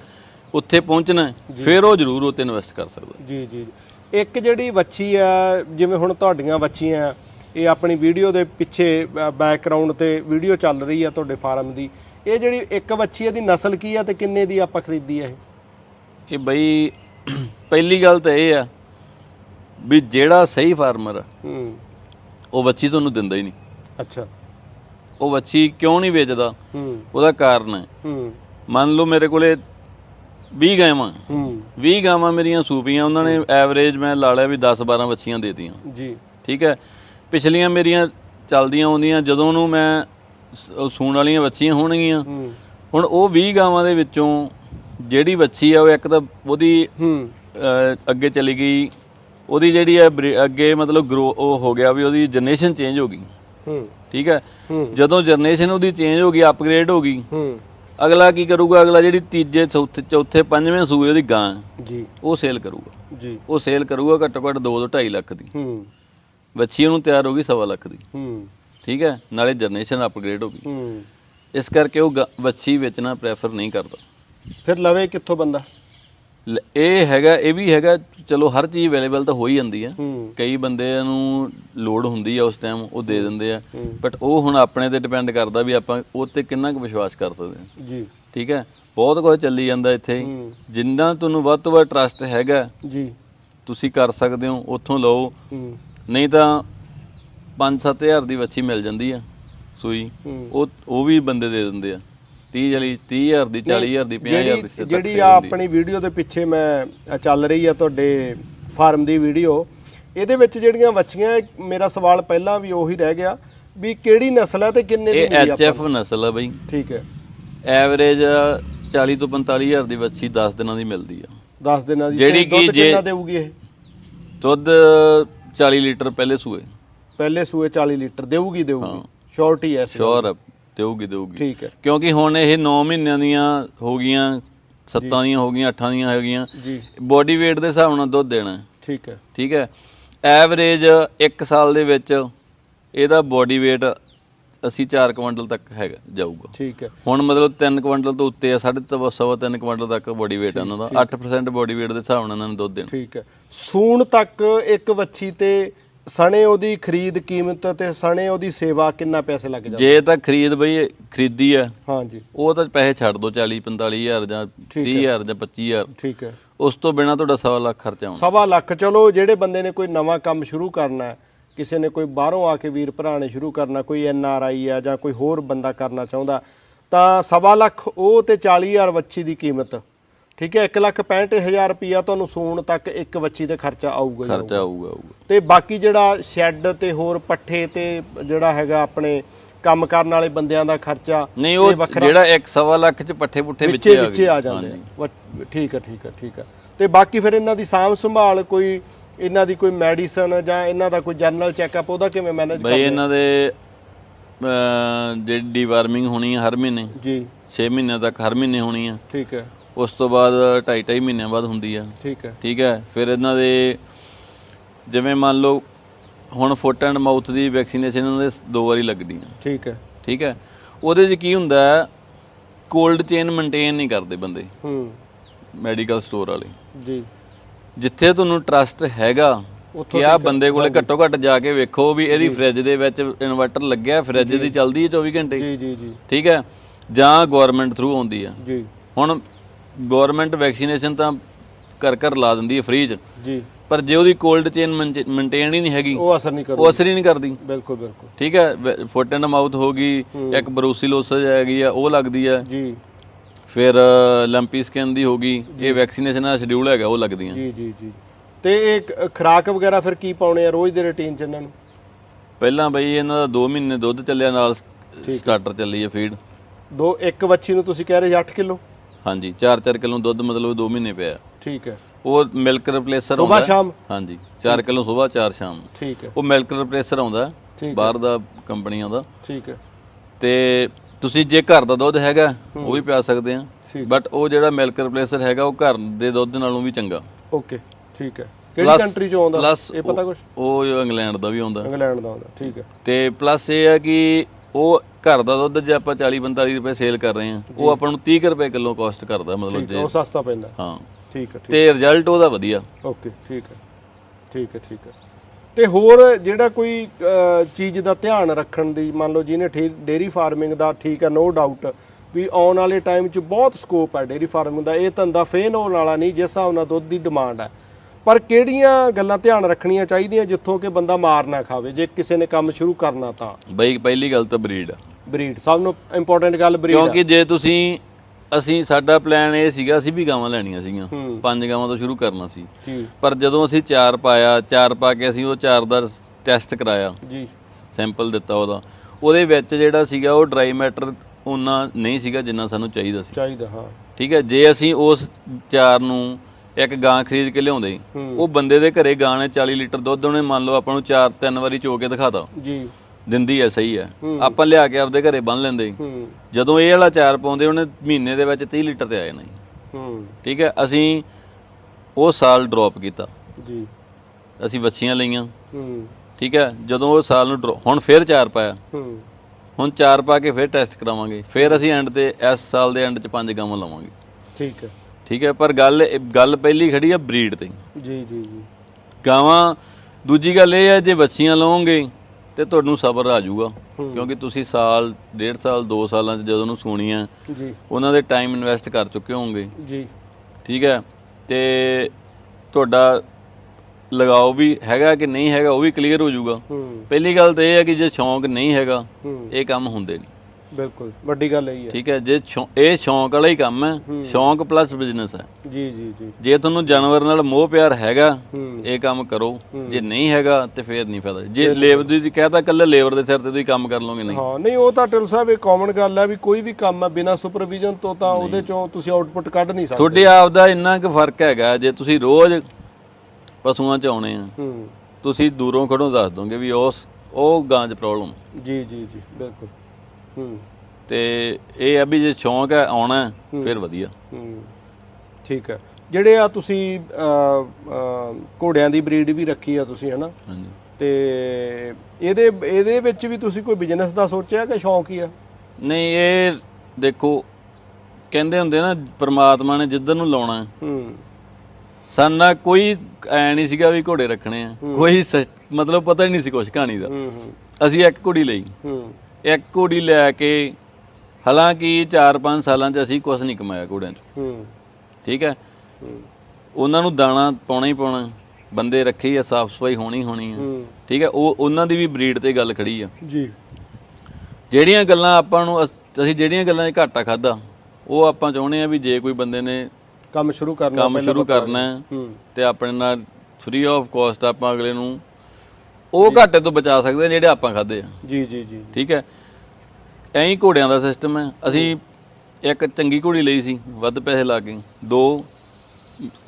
ਉੱਥੇ ਪਹੁੰਚਣਾ ਹੈ, ਫਿਰ ਉਹ ਜ਼ਰੂਰ ਉੱਤੇ ਇਨਵੈਸਟ ਕਰ ਸਕਦਾ ਜੀ ਜੀ ਜੀ। ਇੱਕ ਜਿਹੜੀ ਵੱਛੀ ਆ ਜਿਵੇਂ ਹੁਣ ਤੁਹਾਡੀਆਂ ਵੱਛੀਆਂ ਇਹ ਆਪਣੀ ਵੀਡੀਓ ਦੇ ਪਿੱਛੇ ਬੈਕਗ੍ਰਾਉਂਡ ਤੇ ਵੀਡੀਓ ਚੱਲ ਰਹੀ ਆ ਤੁਹਾਡੇ ਫਾਰਮ ਦੀ ਇਹ ਜਿਹੜੀ ਇੱਕ ਵੱਛੀ ਇਹਦੀ ਨਸਲ ਕੀ ਆ ਤੇ ਕਿੰਨੇ ਦੀ ਆਪਾਂ ਖਰੀਦੀ ਆ ਇਹ? ਇਹ ਬਈ ਪਹਿਲੀ ਗੱਲ ਤਾਂ ਇਹ ਆ ਵੀ ਜਿਹੜਾ ਸਹੀ ਫਾਰਮਰ ਆ ਹੂੰ। ਉਹ ਵੱਛੀ ਤੁਹਾਨੂੰ ਦਿੰਦਾ ਹੀ ਨਹੀਂ। ਅੱਛਾ। ਉਹ ਵੱਛੀ ਕਿਉਂ ਨਹੀਂ ਵੇਚਦਾ? ਹੂੰ। ਉਹਦਾ ਕਾਰਨ ਹੈ। ਹੂੰ। ਮੰਨ ਲਓ ਮੇਰੇ ਕੋਲੇ 20 ਗਾਵਾਂ। ਹੂੰ। 20 ਗਾਵਾਂ ਮੇਰੀਆਂ ਸੂਪੀਆਂ ਉਹਨਾਂ ਨੇ ਐਵਰੇਜ ਮੈਂ ਲਾ ਲਿਆ ਵੀ 10 12 ਵੱਛੀਆਂ ਦੇਤੀਆਂ। ਜੀ। ਠੀਕ ਹੈ? ਪਿਛਲੀਆਂ ਮੇਰੀਆਂ ਚੱਲਦੀਆਂ ਆਉਂਦੀਆਂ ਜਦੋਂ ਨੂੰ ਮੈਂ ਸੂਣ ਵਾਲੀਆਂ ਵੱਛੀਆਂ ਹੋਣਗੀਆਂ ਹੂੰ। ਹੁਣ ਉਹ 20 ਗਾਵਾਂ ਦੇ ਵਿੱਚੋਂ ਜਿਹੜੀ ਵੱਛੀ ਆ ਉਹ ਇੱਕ ਤਾਂ ਉਹਦੀ ਹੂੰ। ਅੱਗੇ ਚਲੀ ਗਈ। ਉਹਦੀ ਜਿਹੜੀ ਹੈ ਅੱਗੇ ਮਤਲਬ ਗਰੋ ਉਹ ਹੋ ਗਿਆ ਵੀ ਉਹਦੀ ਜਨਰੇਸ਼ਨ ਚੇਂਜ ਹੋ ਗਈ। ਹੂੰ। ਠੀਕ ਹੈ? ਜਦੋਂ ਜਨਰੇਸ਼ਨ ਉਹਦੀ ਚੇਂਜ ਹੋ ਗਈ ਅਪਗ੍ਰੇਡ ਹੋ ਗਈ ਹੂੰ। ਅਗਲਾ ਕੀ ਕਰੂਗਾ? ਅਗਲਾ ਜਿਹੜੀ ਤੀਜੇ ਚੌਥੇ ਚੌਥੇ ਪੰਜਵੇਂ ਸੂਏ ਉਹਦੀ ਗਾਂ ਜੀ। ਉਹ ਸੇਲ ਕਰੂਗਾ। ਜੀ। ਉਹ ਸੇਲ ਕਰੂਗਾ ਘੱਟੋ ਘੱਟ 2 ਤੋਂ 2.5 ਲੱਖ ਦੀ। ਹੂੰ। ਵੱਛੀ ਉਹਨੂੰ ਤਿਆਰ ਹੋ ਗਈ ਸਵਾ ਲੱਖ ਦੀ। ਹੂੰ। ਠੀਕ ਹੈ? ਨਾਲੇ ਜਨਰੇਸ਼ਨ ਅਪਗ੍ਰੇਡ ਹੋ ਗਈ। ਹੂੰ। ਇਸ ਕਰਕੇ ਉਹ ਵੱਛੀ ਵੇਚਣਾ ਪ੍ਰੈਫਰ ਨਹੀਂ ਕਰਦਾ। ਫਿਰ ਲਵੇ ਕਿੱਥੋਂ ਬੰਦਾ? ਲ- ਇਹ ਹੈਗਾ ਇਹ ਵੀ ਹੈਗਾ ਚਲੋ ਹਰ ਚੀਜ਼ ਅਵੇਲੇਬਲ ਤਾਂ ਹੋ ਹੀ ਜਾਂਦੀ ਹੈ ਹੂੰ। ਕਈ ਬੰਦਿਆਂ ਨੂੰ ਲੋਡ ਹੁੰਦੀ ਆ ਉਸ ਟਾਈਮ ਉਹ ਦੇ ਦਿੰਦੇ ਆ। ਬਟ ਉਹ ਹੁਣ ਆਪਣੇ ਤੇ ਡਿਪੈਂਡ ਕਰਦਾ ਵੀ ਆਪਾਂ ਉਹ ਤੇ ਕਿੰਨਾ ਕੁ ਵਿਸ਼ਵਾਸ ਕਰ ਸਕਦੇ ਹਾਂ ਜੀ। ਠੀਕ ਹੈ ਬਹੁਤ ਕੁਝ ਚੱਲੀ ਜਾਂਦਾ ਇੱਥੇ। ਹੂੰ। ਜਿੰਨਾ ਤੁਹਾਨੂੰ ਵੱਧ ਤੋਂ ਵੱਧ ਟਰਸਟ ਹੈਗਾ ਜੀ। ਤੁਸੀਂ ਕਰ ਸਕਦੇ ਹੋ ਉੱਥੋਂ ਲਓ। ਹੂੰ। ਨਹੀਂ ਤਾਂ 5-7000 ਦੀ ਵੱਛੀ ਮਿਲ ਜਾਂਦੀ ਆ ਸੂਈ। ਹੂੰ। ਉਹ ਉਹ ਵੀ ਬੰਦੇ ਦੇ ਦਿੰਦੇ ਆ। 30 ਵਾਲੀ 30000 ਦੀ 40000 ਦੀ 50000 ਦੀ ਜਿਹੜੀ ਜਿਹੜੀ ਆ ਆਪਣੀ ਵੀਡੀਓ ਦੇ ਪਿੱਛੇ ਮੈਂ ਚੱਲ ਰਹੀ ਆ ਤੁਹਾਡੇ ਫਾਰਮ ਦੀ ਵੀਡੀਓ ਇਹਦੇ ਵਿੱਚ ਜਿਹੜੀਆਂ ਵੱਛੀਆਂ ਮੇਰਾ ਸਵਾਲ ਪਹਿਲਾਂ ਵੀ ਉਹੀ ਰਹਿ ਗਿਆ ਵੀ ਕਿਹੜੀ ਨਸਲ ਹੈ ਤੇ ਕਿੰਨੇ ਦੀ ਇਹ ਹੁੰਦੀ ਆ ਐਚਐਫ ਨਸਲ ਆ ਬਈ। ਠੀਕ ਹੈ। ਐਵਰੇਜ 40 ਤੋਂ 45000 ਦੀ ਵੱਛੀ 10 ਦਿਨਾਂ ਦੀ ਮਿਲਦੀ ਆ। 10 ਦਿਨਾਂ ਦੀ ਜਿਹੜੀ ਕਿ ਜੇ- ਕਿੰਨਾ ਦੇਊਗੀ ਇਹ? ਦੁੱਧ 40 ਲੀਟਰ ਪਹਿਲੇ ਸੂਏ। ਪਹਿਲੇ ਸੂਏ 40 ਲੀਟਰ ਦੇਊਗੀ ਦੇਊਗੀ। ਸ਼ੋਰਟੀ ਐ ਸ਼ੋਰ ਦੇਊਗੀ ਦੇਊਗੀ। ਠੀਕ ਹੈ। ਕਿਉਂਕਿ ਹੁਣ ਇਹ 9 ਮਹੀਨਿਆਂ ਦੀਆਂ ਹੋ ਗਈਆਂ 7 ਦੀਆਂ ਹੋ ਗਈਆਂ 8 ਦੀਆਂ ਹੋ ਗਈਆਂ। ਜੀ। ਬੋਡੀ weight ਦੇ ਹਿਸਾਬ ਨਾਲ ਦੁੱਧ ਦੇਣਾ। ਠੀਕ ਹੈ। ਠੀਕ ਹੈ। ਐਵਰੇਜ 1 ਸਾਲ ਦੇ ਵਿੱਚ ਇਹਦਾ ਬੋਡੀ weight ਅਸੀਂ 4 ਕੁਇੰਟਲ ਤੱਕ ਹੈਗਾ ਜਾਊਗਾ। ਠੀਕ ਹੈ। ਹੁਣ ਮਤਲਬ 3 ਕੁਇੰਟਲ ਤੋਂ ਉੱਤੇ ਆ ਸਾਢੇ ਤਿੰਨ ਸਵਾ 3 ਕੁਇੰਟਲ ਤੱਕ ਬੋਡੀ weight ਆ ਉਹਨਾਂ ਦਾ। 8% ਬੋਡੀ weight ਦੇ ਹਿਸਾਬ ਨਾਲ ਇਹਨਾਂ ਨੇ ਦੁੱਧ ਦੇਣਾ। ਠੀਕ ਹੈ। ਸੂਣ ਤੱਕ ਇੱਕ ਵੱਛੀ ਤੇ ਸਣੇ ਉਹਦੀ ਖਰੀਦ ਕੀਮਤ ਤੇ ਸਣੇ ਉਹਦੀ ਸੇਵਾ ਕਿੰਨਾ ਪੈਸੇ ਲੱਗ ਜਾਂਦੇ? ਜੇ ਤਾਂ ਖਰੀਦ ਬਈ ਖਰੀਦੀ ਆ ਹਾਂਜੀ। ਉਹ ਤਾਂ ਪੈਸੇ ਛੱਡ ਦੋ 40 45000 ਜਾਂ 30000 ਜਾਂ 25000 ਠੀਕ ਹੈ। ਉਸ ਤੋਂ ਬਿਨਾ ਤੁਹਾਡਾ ਸਵਾ ਲੱਖ ਖਰਚਾ ਆਉਣਾ ਸਵਾ ਲੱਖ ਚਲੋ ਜਿਹੜੇ ਬੰਦੇ ਨੇ ਕੋਈ ਨਵਾਂ ਕੰਮ ਸ਼ੁਰੂ ਕਰਨਾ ਹੈ ਕਿਸੇ ਨੇ ਕੋਈ ਬਾਹਰੋਂ ਆ ਕੇ ਵੀਰ ਭਰਾ ਨੇ ਸ਼ੁਰੂ ਕਰਨਾ ਕੋਈ ਐਨ ਆਰ ਆਈ ਆ ਜਾਂ ਕੋਈ ਹੋਰ ਬੰਦਾ ਕਰਨਾ ਚਾਹੁੰਦਾ ਤਾਂ ਸਵਾ ਲੱਖ ਉਹ ਤੇ 40000 ਵੱਛੀ ਦੀ ਕੀਮਤ। ਠੀਕ ਹੈ 1 ਲੱਖ 65000 ਰੁਪਿਆ ਤੁਹਾਨੂੰ ਸੂਣ ਤੱਕ ਇੱਕ ਵੱਛੀ ਤੇ ਖਰਚਾ ਆਊਗਾ ਹੀ। ਖਰਚਾ ਆਊਗਾ। ਆਊਗਾ ਤੇ ਬਾਕੀ ਜਿਹੜਾ ਸ਼ੈੱਡ ਤੇ ਹੋਰ ਪੱਠੇ ਤੇ ਜਿਹੜਾ ਹੈਗਾ ਆਪਣੇ ਕੰਮ ਕਰਨ ਵਾਲੇ ਬੰਦਿਆਂ ਦਾ ਖਰਚਾ ਨਹੀਂ ਇਹ ਉਹ ਵੱਖਰਾ ਜਿਹੜਾ 1 ਸਵਾ ਲੱਖ ਚ ਪੱਠੇ ਪੁੱਠੇ ਵਿੱਚ ਆ ਵਿੱਚੇ ਆ ਜਾਂਦੇ ਆ। ਵ- ਠੀਕ ਹੈ ਠੀਕ ਹੈ ਠੀਕ ਹੈ ਤੇ ਬਾਕੀ ਫਿਰ ਇਹਨਾਂ ਦੀ ਸਾਂਭ ਸੰਭਾਲ ਕੋਈ ਇਹਨਾਂ ਦੀ ਕੋਈ ਮੈਡੀਸਨ ਜਾਂ ਇਹਨਾਂ ਦਾ ਕੋਈ ਜਨਰਲ ਚੈੱਕਅਪ ਉਹਦਾ ਕਿਵੇਂ ਮੈਨੇਜ ਬਈ ਕਰਦੇ ਇਹਨਾਂ ਦੇ ਜਿਹੜੀ ਡੀਵਾਰਮਿੰਗ ਹੋਣੀ ਹੈ ਹਰ ਮਹੀਨੇ। ਜੀ। 6 ਮਹੀਨਿਆਂ ਤੱਕ ਹਰ ਮਹੀਨੇ ਹੋਣੀ ਆ। ਠੀਕ ਹੈ ਉਸ ਤੋਂ ਬਾਅਦ 2.5 2.5 ਮਹੀਨਿਆਂ ਬਾਅਦ ਹੁੰਦੀ ਆ। ਠੀਕ ਹੈ। ਠੀਕ ਹੈ। ਫਿਰ ਇਹਨਾਂ ਦੇ ਜਿਵੇਂ ਮੰਨ ਲਓ ਹੁਣ ਫੁੱਟ ਐਂਡ ਮਾਊਥ ਦੀ ਵੈਕਸੀਨੇਸ਼ਨ ਇਹਨਾਂ ਦੇ ਦੋ ਵਾਰੀ ਲੱਗਦੀ ਆ। ਠੀਕ ਹੈ। ਠੀਕ ਹੈ। ਉਹਦੇ 'ਚ ਕੀ ਹੁੰਦਾ ਕੋਲਡ ਚੇਨ ਮੇਨਟੇਨ ਨਹੀਂ ਕਰਦੇ ਬੰਦੇ। ਹੂੰ। ਮੈਡੀਕਲ ਸਟੋਰ ਵਾਲੇ। ਜੀ। ਜਿੱਥੇ ਤੁਹਾਨੂੰ ਟਰਸਟ ਹੈਗਾ ਉੱਥੋਂ ਕਿ ਆ ਬੰਦੇ ਕੋਲੇ ਘੱਟੋ ਘੱਟ ਜਾ ਕੇ ਵੇਖੋ ਵੀ ਇਹਦੀ ਫ੍ਰਿਜ ਦੇ ਵਿੱਚ ਇਨਵਰਟਰ ਲੱਗਿਆ ਫ੍ਰਿਜ ਦੀ ਚੱਲਦੀ ਹੈ 24 ਘੰਟੇ। ਜੀ ਜੀ ਜੀ। ਠੀਕ ਹੈ। ਜਾਂ ਗਵਰਨਮੈਂਟ ਥਰੂ ਆਉਂਦੀ ਆ। ਜੀ। ਹੁਣ ਗਵਰਨਮੈਂਟ ਵੈਕਸੀਨੇਸ਼ਨ ਤਾਂ ਕਰ ਕਰ ਲਾ ਦਿੰਦੀ ਹੈ ਫ੍ਰੀ ਚ। ਜੀ। ਪਰ ਜੇ ਉਹਦੀ ਕੋਲਡ ਚੇਨ ਮੇਨਟੇਨ ਹੀ ਨਹੀਂ ਹੈਗੀ ਉਹ ਅਸਰ ਨਹੀਂ ਕਰਦਾ। ਉਹ ਅਸਰ ਹੀ ਨਹੀਂ ਕਰਦੀ। ਬਿਲਕੁਲ ਬਿਲਕੁਲ। ਠੀਕ ਹੈ ਫੁੱਟ ਐਂਡ ਮਾਊਥ ਹੋ ਗਈ ਇੱਕ ਬਰੂਸੀਲੋਸਿਸ ਹੈਗੀ ਆ ਉਹ ਲੱਗਦੀ ਆ। ਜੀ। ਫਿਰ ਲੰਪੀ ਸਕਿਨ ਦੀ ਹੋ ਗਈ ਇਹ ਵੈਕਸੀਨੇਸ਼ਨ ਦਾ ਸ਼ਡਿਊਲ ਹੈਗਾ ਉਹ ਲੱਗਦੀਆਂ। ਜੀ ਜੀ ਜੀ। ਤੇ ਇਹ ਖੁਰਾਕ ਵਗੈਰਾ ਫਿਰ ਕੀ ਪਾਉਣੇ ਆ ਰੋਜ਼ ਦੇ ਰੁਟੀਨ ਚ ਇਹਨਾਂ ਨੂੰ? ਪਹਿਲਾਂ ਬਈ ਇਹਨਾਂ ਦਾ 2 ਮਹੀਨੇ ਦੁੱਧ ਚੱਲਿਆ ਨਾਲ ਸਟਾਰਟਰ ਚੱਲੀ ਹੈ ਫੀਡ ਦੋ ਇੱਕ ਵੱਛੀ ਨੂੰ ਤੁਸੀਂ ਕਹਿ ਰਹੇ 8 ਕਿਲੋ? ਹਾਂਜੀ 4-4 ਕਿਲੋ ਦੁੱਧ ਮਤਲਬ 2 ਮਹੀਨੇ ਪਿਆ। ਠੀਕ ਹੈ। ਉਹ ਮਿਲਕ ਰਿਪਲੇਸਰ ਸੁਬਾਹ ਸ਼ਾਮ? ਹਾਂਜੀ 4 ਕਿਲੋ ਸਵੇਰ 4 ਸ਼ਾਮ। ਠੀਕ ਹੈ। ਉਹ ਮਿਲਕ ਰਿਪਲੇਸਰ ਆਉਂਦਾ ਬਾਹਰ ਦਾ ਕੰਪਨੀਆਂ ਦਾ। ਠੀਕ ਹੈ। ਤੇ ਤੁਸੀਂ ਜੇ ਘਰ ਦਾ ਦੁੱਧ ਹੈਗਾ ਉਹ ਵੀ ਪਿਆ ਸਕਦੇ ਆ। ਬਟ ਉਹ ਜਿਹੜਾ ਮਿਲਕ ਰਿਪਲੇਸਰ ਹੈਗਾ ਉਹ ਘਰ ਦੇ ਦੁੱਧ ਨਾਲੋਂ ਵੀ ਚੰਗਾ। ਓਕੇ ਠੀਕ ਹੈ। ਕਿਹੜੀ ਕੰਟਰੀ ਚੋਂ ਆਉਂਦਾ? ਇਹ ਪਤਾ ਕੁਛ? ਉਹ ਇੰਗਲੈਂਡ ਦਾ ਵੀ ਆਉਂਦਾ। ਇੰਗਲੈਂਡ ਦਾ ਆਉਂਦਾ ਠੀਕ ਹੈ। ਤੇ ਪਲੱਸ ਇਹ ਹੈ ਕਿ ਉਹ ਘਰ ਦਾ ਦੁੱਧ ਜੇ ਆਪਾਂ 40 45 ਰੁਪਏ ਸੇਲ ਕਰ ਰਹੇ ਆ ਉਹ ਆਪਾਂ ਨੂੰ 30 ਕੁ ਰੁਪਏ ਕਿਲੋ ਕਾਸਟ ਕਰਦਾ ਮਤਲਬ ਹੈ, ਜੇ ਉਹ ਸਸਤਾ ਪੈਂਦਾ। ਹਾਂ। ਠੀਕ ਹੈ ਠੀਕ ਤੇ ਰਿਜ਼ਲਟ ਉਹਦਾ ਵਧੀਆ। ਓਕੇ ਠੀਕ ਹੈ। ਠੀਕ ਹੈ ਠੀਕ ਹੈ। ਤੇ ਹੋਰ ਜਿਹੜਾ ਕੋਈ ਚੀਜ਼ ਦਾ ਧਿਆਨ ਰੱਖਣ ਦੀ ਮੰਨ ਲਓ ਜਿਹਨੇ ਡੇਰੀ ਫਾਰਮਿੰਗ ਦਾ ਠੀਕ ਹੈ ਨੋ ਡਾਊਟ ਵੀ ਆਉਣ ਵਾਲੇ ਟਾਈਮ 'ਚ ਬਹੁਤ ਸਕੋਪ ਹੈ ਡੇਰੀ ਫਾਰਮਿੰਗ ਦਾ। ਇਹ ਧੰਦਾ ਫੇਨ ਹੋਣ ਵਾਲਾ ਨਹੀਂ ਜਿਸ ਹਿਸਾਬ ਨਾਲ ਦੁੱਧ ਦੀ ਡਿਮਾਂਡ ਹੈ। ਪਰ ਕਿਹੜੀਆਂ ਗੱਲਾਂ ਧਿਆਨ ਰੱਖਣੀਆਂ ਚਾਹੀਦੀਆਂ ਜਿੱਥੋਂ ਕਿ ਬੰਦਾ ਮਾਰ ਨਾ ਖਾਵੇ? ਜੇ ਕਿਸੇ ਨੇ ਕੰਮ ਸ਼ੁਰੂ ਕਰਨਾ ਤਾਂ। ਬਈ ਪਹਿਲੀ ਗੱਲ ਤਾਂ ਬਰੀਡ ਬਰੀਡ ਸਭ ਨੂੰ ਇੰਪੋਰਟੈਂਟ ਗੱਲ ਬਰੀਡ ਕਿਉਂਕਿ ਜੇ ਤੁਸੀਂ ਅਸੀਂ ਸਾਡਾ ਪਲਾਨ ਇਹ ਸੀਗਾ ਅਸੀਂ ਵੀ ਗਾਵਾਂ ਲੈਣੀਆਂ ਸੀਗੀਆਂ। ਪੰਜ ਗਾਵਾਂ ਤੋਂ ਸ਼ੁਰੂ ਕਰਨਾ ਸੀ। ਪਰ ਜਦੋਂ ਅਸੀਂ ਚਾਰ ਪਾਇਆ ਚਾਰ ਪਾ ਕੇ ਅਸੀਂ ਉਹ ਚਾਰ ਦਾ ਟੈਸਟ ਕਰਾਇਆ। ਜੀ। ਸੈਂਪਲ ਦਿੱਤਾ ਉਹਦਾ। ਉਹਦੇ ਵਿੱਚ ਜਿਹੜਾ ਸੀਗਾ ਉਹ ਡਰਾਈ ਮੈਟਰ ਉਹਨਾਂ ਨਹੀਂ ਸੀਗਾ ਜਿੰਨਾ ਸਾਨੂੰ ਚਾਹੀਦਾ ਸੀ। ਚਾਹੀਦਾ ਹਾਂ। ਠੀਕ ਹੈ ਜੇ ਅਸੀਂ ਉਸ ਚਾਰ ਨੂੰ ਇੱਕ ਗਾਂ ਖਰੀਦ ਕੇ ਲਿਆਉਂਦੇ। ਉਹ ਬੰਦੇ ਦੇ ਘਰੇ ਗਾਂ ਨੇ 40 ਲੀਟਰ ਦੁੱਧ ਉਹਨੇ ਮੰਨ ਲਓ ਆਪਾਂ ਨੂੰ ਚਾਰ ਤਿੰਨ ਵਾਰੀ ਚੋ ਕੇ ਦਿਖਾਤਾ। ਜੀ। ਦਿੰਦੀ ਐ ਸਹੀ ਹੈ ਹੂੰ। ਆਪਾਂ ਲਿਆ ਕੇ ਆਪਦੇ ਘਰੇ ਬੰਨ ਲੈਂਦੇ ਹੂੰ। ਜਦੋਂ ਇਹ ਵਾਲਾ ਚਾਰ ਪਾਉਂਦੇ ਉਹਨੇ ਮਹੀਨੇ ਦੇ ਵਿੱਚ 30 ਲੀਟਰ ਤੇ ਆ ਜਾਣਾ। ਹੂੰ। ਠੀਕ ਹੈ ਅਸੀਂ ਉਹ ਸਾਲ ਡ੍ਰੌਪ ਕੀਤਾ। ਜੀ। ਅਸੀਂ ਵੱਛੀਆਂ ਲਈਆਂ। ਹੂੰ। ਠੀਕ ਹੈ ਜਦੋਂ ਉਹ ਸਾਲ ਨੂੰ drop- ਹੁਣ ਫੇਰ ਚਾਰ ਪਾਇਆ। ਹੂੰ। ਹੁਣ ਚਾਰ ਪਾ ਕੇ ਫੇਰ ਟੈਸਟ ਕਰਾਵਾਂਗੇ। ਫੇਰ ਅਸੀਂ ਐਂਡ ਤੇ ਇਸ ਸਾਲ ਦੇ ਐਂਡ 'ਚ ਪੰਜ ਗਾਵਾਂ ਲਵਾਂਗੇ। ਠੀਕ ਹੈ ਠੀਕ ਹੈ ਪਰ ਗੱਲ ਗੱਲ ਪਹਿਲੀ ਖੜੀ ਆ ਬਰੀਡ ਤੇ। ਜੀ ਜੀ ਜੀ। ਗਾਵਾਂ ਦੂਜੀ ਗੱਲ ਇਹ ਹੈ ਜੇ ਵੱਛੀਆਂ ਲਓਗੇ ਤੇ ਤੁਹਾਨੂੰ ਸਬਰ ਆ ਜਾਊਗਾ। ਕਿਉਂਕਿ ਤੁਸੀਂ ਸਾਲ ਡੇਢ ਸਾਲ 2 ਸਾਲਾਂ 'ਚ ਜਦੋਂ ਉਹਨੂੰ ਸੂਣੀਆਂ ਜੀ। ਉਹਨਾਂ ਦੇ ਟਾਈਮ ਇਨਵੈਸਟ ਕਰ ਚੁੱਕੇ ਹੋਵੋਗੇ। ਜੀ। ਠੀਕ ਹੈ? ਤੇ ਤੁਹਾਡਾ ਲਗਾਓ ਵੀ ਹੈਗਾ ਕਿ ਨਹੀਂ ਹੈਗਾ ਉਹ ਵੀ ਕਲੀਅਰ ਹੋ ਜਾਊਗਾ। ਪਹਿਲੀ ਗੱਲ ਤਾਂ ਇਹ ਹੈ ਕਿ ਜੇ ਸ਼ੌਂਕ ਨਹੀਂ ਹੈਗਾ ਇਹ ਕੰਮ ਹੁੰਦੇ ਨਹੀਂ। ਬਿਲਕੁਲ ਵੱਡੀ ਗੱਲ ਇਹੀ ਹੈ। ਠੀਕ ਹੈ ਜੇ ਸ਼ੌਂ- ਇਹ ਸ਼ੌਂਕ ਵਾਲਾ ਹੀ ਕੰਮ ਹੈ ਸ਼ੌਂਕ ਪਲੱਸ ਬਿਜ਼ਨਸ ਹੈ। ਜੀ ਜੀ ਜੀ। ਜੇ ਤੁਹਾਨੂੰ ਜਾਨਵਰ ਨਾਲ ਮੋਹ ਪਿਆਰ ਹੈਗਾ ਹੂੰ। ਇਹ ਕੰਮ ਕਰੋ। ਜੇ ਨਹੀਂ ਹੈਗਾ ਤੇ ਫੇਰ ਨਹੀਂ ਫਾਇਦਾ। ਜੇ ਲੇਬਰ ਦੀ ਕਹਤਾ ਕੱਲੇ ਲੇਬਰ ਦੇ ਸਿਰ ਤੇ ਤੁਸੀਂ ਕੰਮ ਕਰ ਲਓਗੇ ਨਹੀਂ। ਹਾਂ ਨਹੀਂ ਉਹ ਤਾਂ ਟਿਲ ਸਾਹਿਬ ਇਹ ਕਾਮਨ ਗੱਲ ਹੈ ਵੀ ਕੋਈ ਵੀ ਕੰਮ ਹੈ ਬਿਨਾਂ ਸੁਪਰਵਿਜ਼ਨ ਤੋਂ ਤਾਂ ਉਹਦੇ ਚੋਂ ਤੁਸੀਂ ਆਊਟਪੁੱਟ ਕੱਢ ਨਹੀਂ ਸਕਦੇ। ਤੁਹਾਡੇ ਆਪ ਦਾ ਇੰਨਾ ਕੁ ਫ਼ਰਕ ਹੈਗਾ ਜੇ ਤੁਸੀਂ ਰੋਜ਼ ਪਸ਼ੂਆਂ ਚ ਆਉਣੇ ਆ ਹੂੰ। ਤੁਸੀਂ ਦੂਰੋਂ ਖੜੋਂ ਦੱਸ ਦੋਗੇ ਵੀ ਉਸ ਉਹ ਗਾਂ 'ਚ ਪ੍ਰੋਬਲਮ ਜੀ ਜੀ ਜੀ ਬਿਲਕੁਲ। ਹੂੰ। ਤੇ ਇਹ ਆ ਵੀ ਜੇ ਸ਼ੌਂਕ ਹੈ ਆਉਣਾ ਹੈ, ਫਿਰ ਵਧੀਆ। ਹੂੰ। ਠੀਕ ਹੈ। ਜਿਹੜੇ ਆ ਤੁਸੀਂ ਅ, ਅ, ਘੋੜਿਆਂ ਦੀ ਬਰੀਡ ਵੀ ਰੱਖੀ ਆ ਤੁਸੀਂ ਹਨਾ? ਹਾਂਜੀ। ਤੇ ਇਹਦੇ ਇਹਦੇ ਵਿੱਚ ਵੀ ਤੁਸੀਂ ਕੋਈ ਬਿਜ਼ਨਸ ਦਾ ਸੋਚਿਆ ਕਿ ਸ਼ੌਂਕ ਹੀ ਆ? ਨਹੀਂ ਇਹ ਦੇਖੋ ਕਹਿੰਦੇ ਹੁੰਦੇ ਨਾ ਪ੍ਰਮਾਤਮਾ ਨੇ ਜਿੱਧਰ ਨੂੰ ਲਾਉਣਾ ਹੈ, ਹੂੰ। ਸਾਨਾ ਕੋਈ ਐ ਨਹੀਂ ਸੀਗਾ ਵੀ ਘੋੜੇ ਰੱਖਣੇ ਆ। ਕੋਈ ਸ- ਮਤਲਬ ਪਤਾ ਹੀ ਨਹੀਂ ਸੀ ਕੁਛ ਕਹਾਣੀ ਦਾ। ਹੂੰ ਹੂੰ। ਅਸੀਂ ਇੱਕ ਘੋੜੀ ਲਈ। ਹੂੰ। ਇੱਕ ਘੋੜੀ ਲੈ ਕੇ ਹਾਲਾਂਕਿ 4-5 ਸਾਲਾਂ 'ਚ ਅਸੀਂ ਕੁਝ ਨਹੀਂ ਕਮਾਇਆ ਘੋੜਿਆਂ 'ਚ। ਹੂੰ। ਠੀਕ ਹੈ? ਹੂੰ। ਉਹਨਾਂ ਨੂੰ ਦਾਣਾ ਪਾਉਣਾ ਹੀ ਪਾਉਣਾ ਬੰਦੇ ਰੱਖੇ ਆ ਸਾਫ਼ ਸਫ਼ਾਈ ਹੋਣੀ ਹੋਣੀ ਆ। ਹੂੰ। ਠੀਕ ਹੈ? ਉਹ ਉਹਨਾਂ ਦੀ ਵੀ ਬਰੀਡ ਤੇ ਗੱਲ ਖੜੀ ਆ। ਜੀ। ਜਿਹੜੀਆਂ ਗੱਲਾਂ ਆਪਾਂ ਨੂੰ ਅਸ- ਅਸੀਂ ਜਿਹੜੀਆਂ ਗੱਲਾਂ 'ਚ ਘਾਟਾ ਖਾਦਾ ਉਹ ਆਪਾਂ ਚਾਹੁੰਦੇ ਆ ਵੀ ਜੇ ਕੋਈ ਬੰਦੇ ਨੇ ਕੰਮ ਸ਼ੁਰੂ ਕਰਨਾ ਕੰਮ ਪਹਿਲਾਂ ਸ਼ੁਰੂ ਕਰਨਾ ਹੈ ਹੂੰ। ਤੇ ਆਪਣੇ ਨਾਲ ਫ੍ਰੀ ਆਫ ਕਾਸਟ ਆਪਾਂ ਅਗਲੇ ਨੂੰ ਉਹ ਘਾਟੇ ਤੋਂ ਬਚਾ ਸਕਦੇ ਆ ਜਿਹੜੇ ਆਪਾਂ ਖਾਦੇ ਆ। ਜੀ ਜੀ ਜੀ। ਠੀਕ ਹੈ? ਐਂ ਹੀ ਘੋੜਿਆਂ ਦਾ ਸਿਸਟਮ ਹੈ। ਅਸੀਂ ਇੱਕ ਚੰਗੀ ਘੋੜੀ ਲਈ ਸੀ ਵੱਧ ਪੈਸੇ ਲਾ ਕੇ। ਦੋ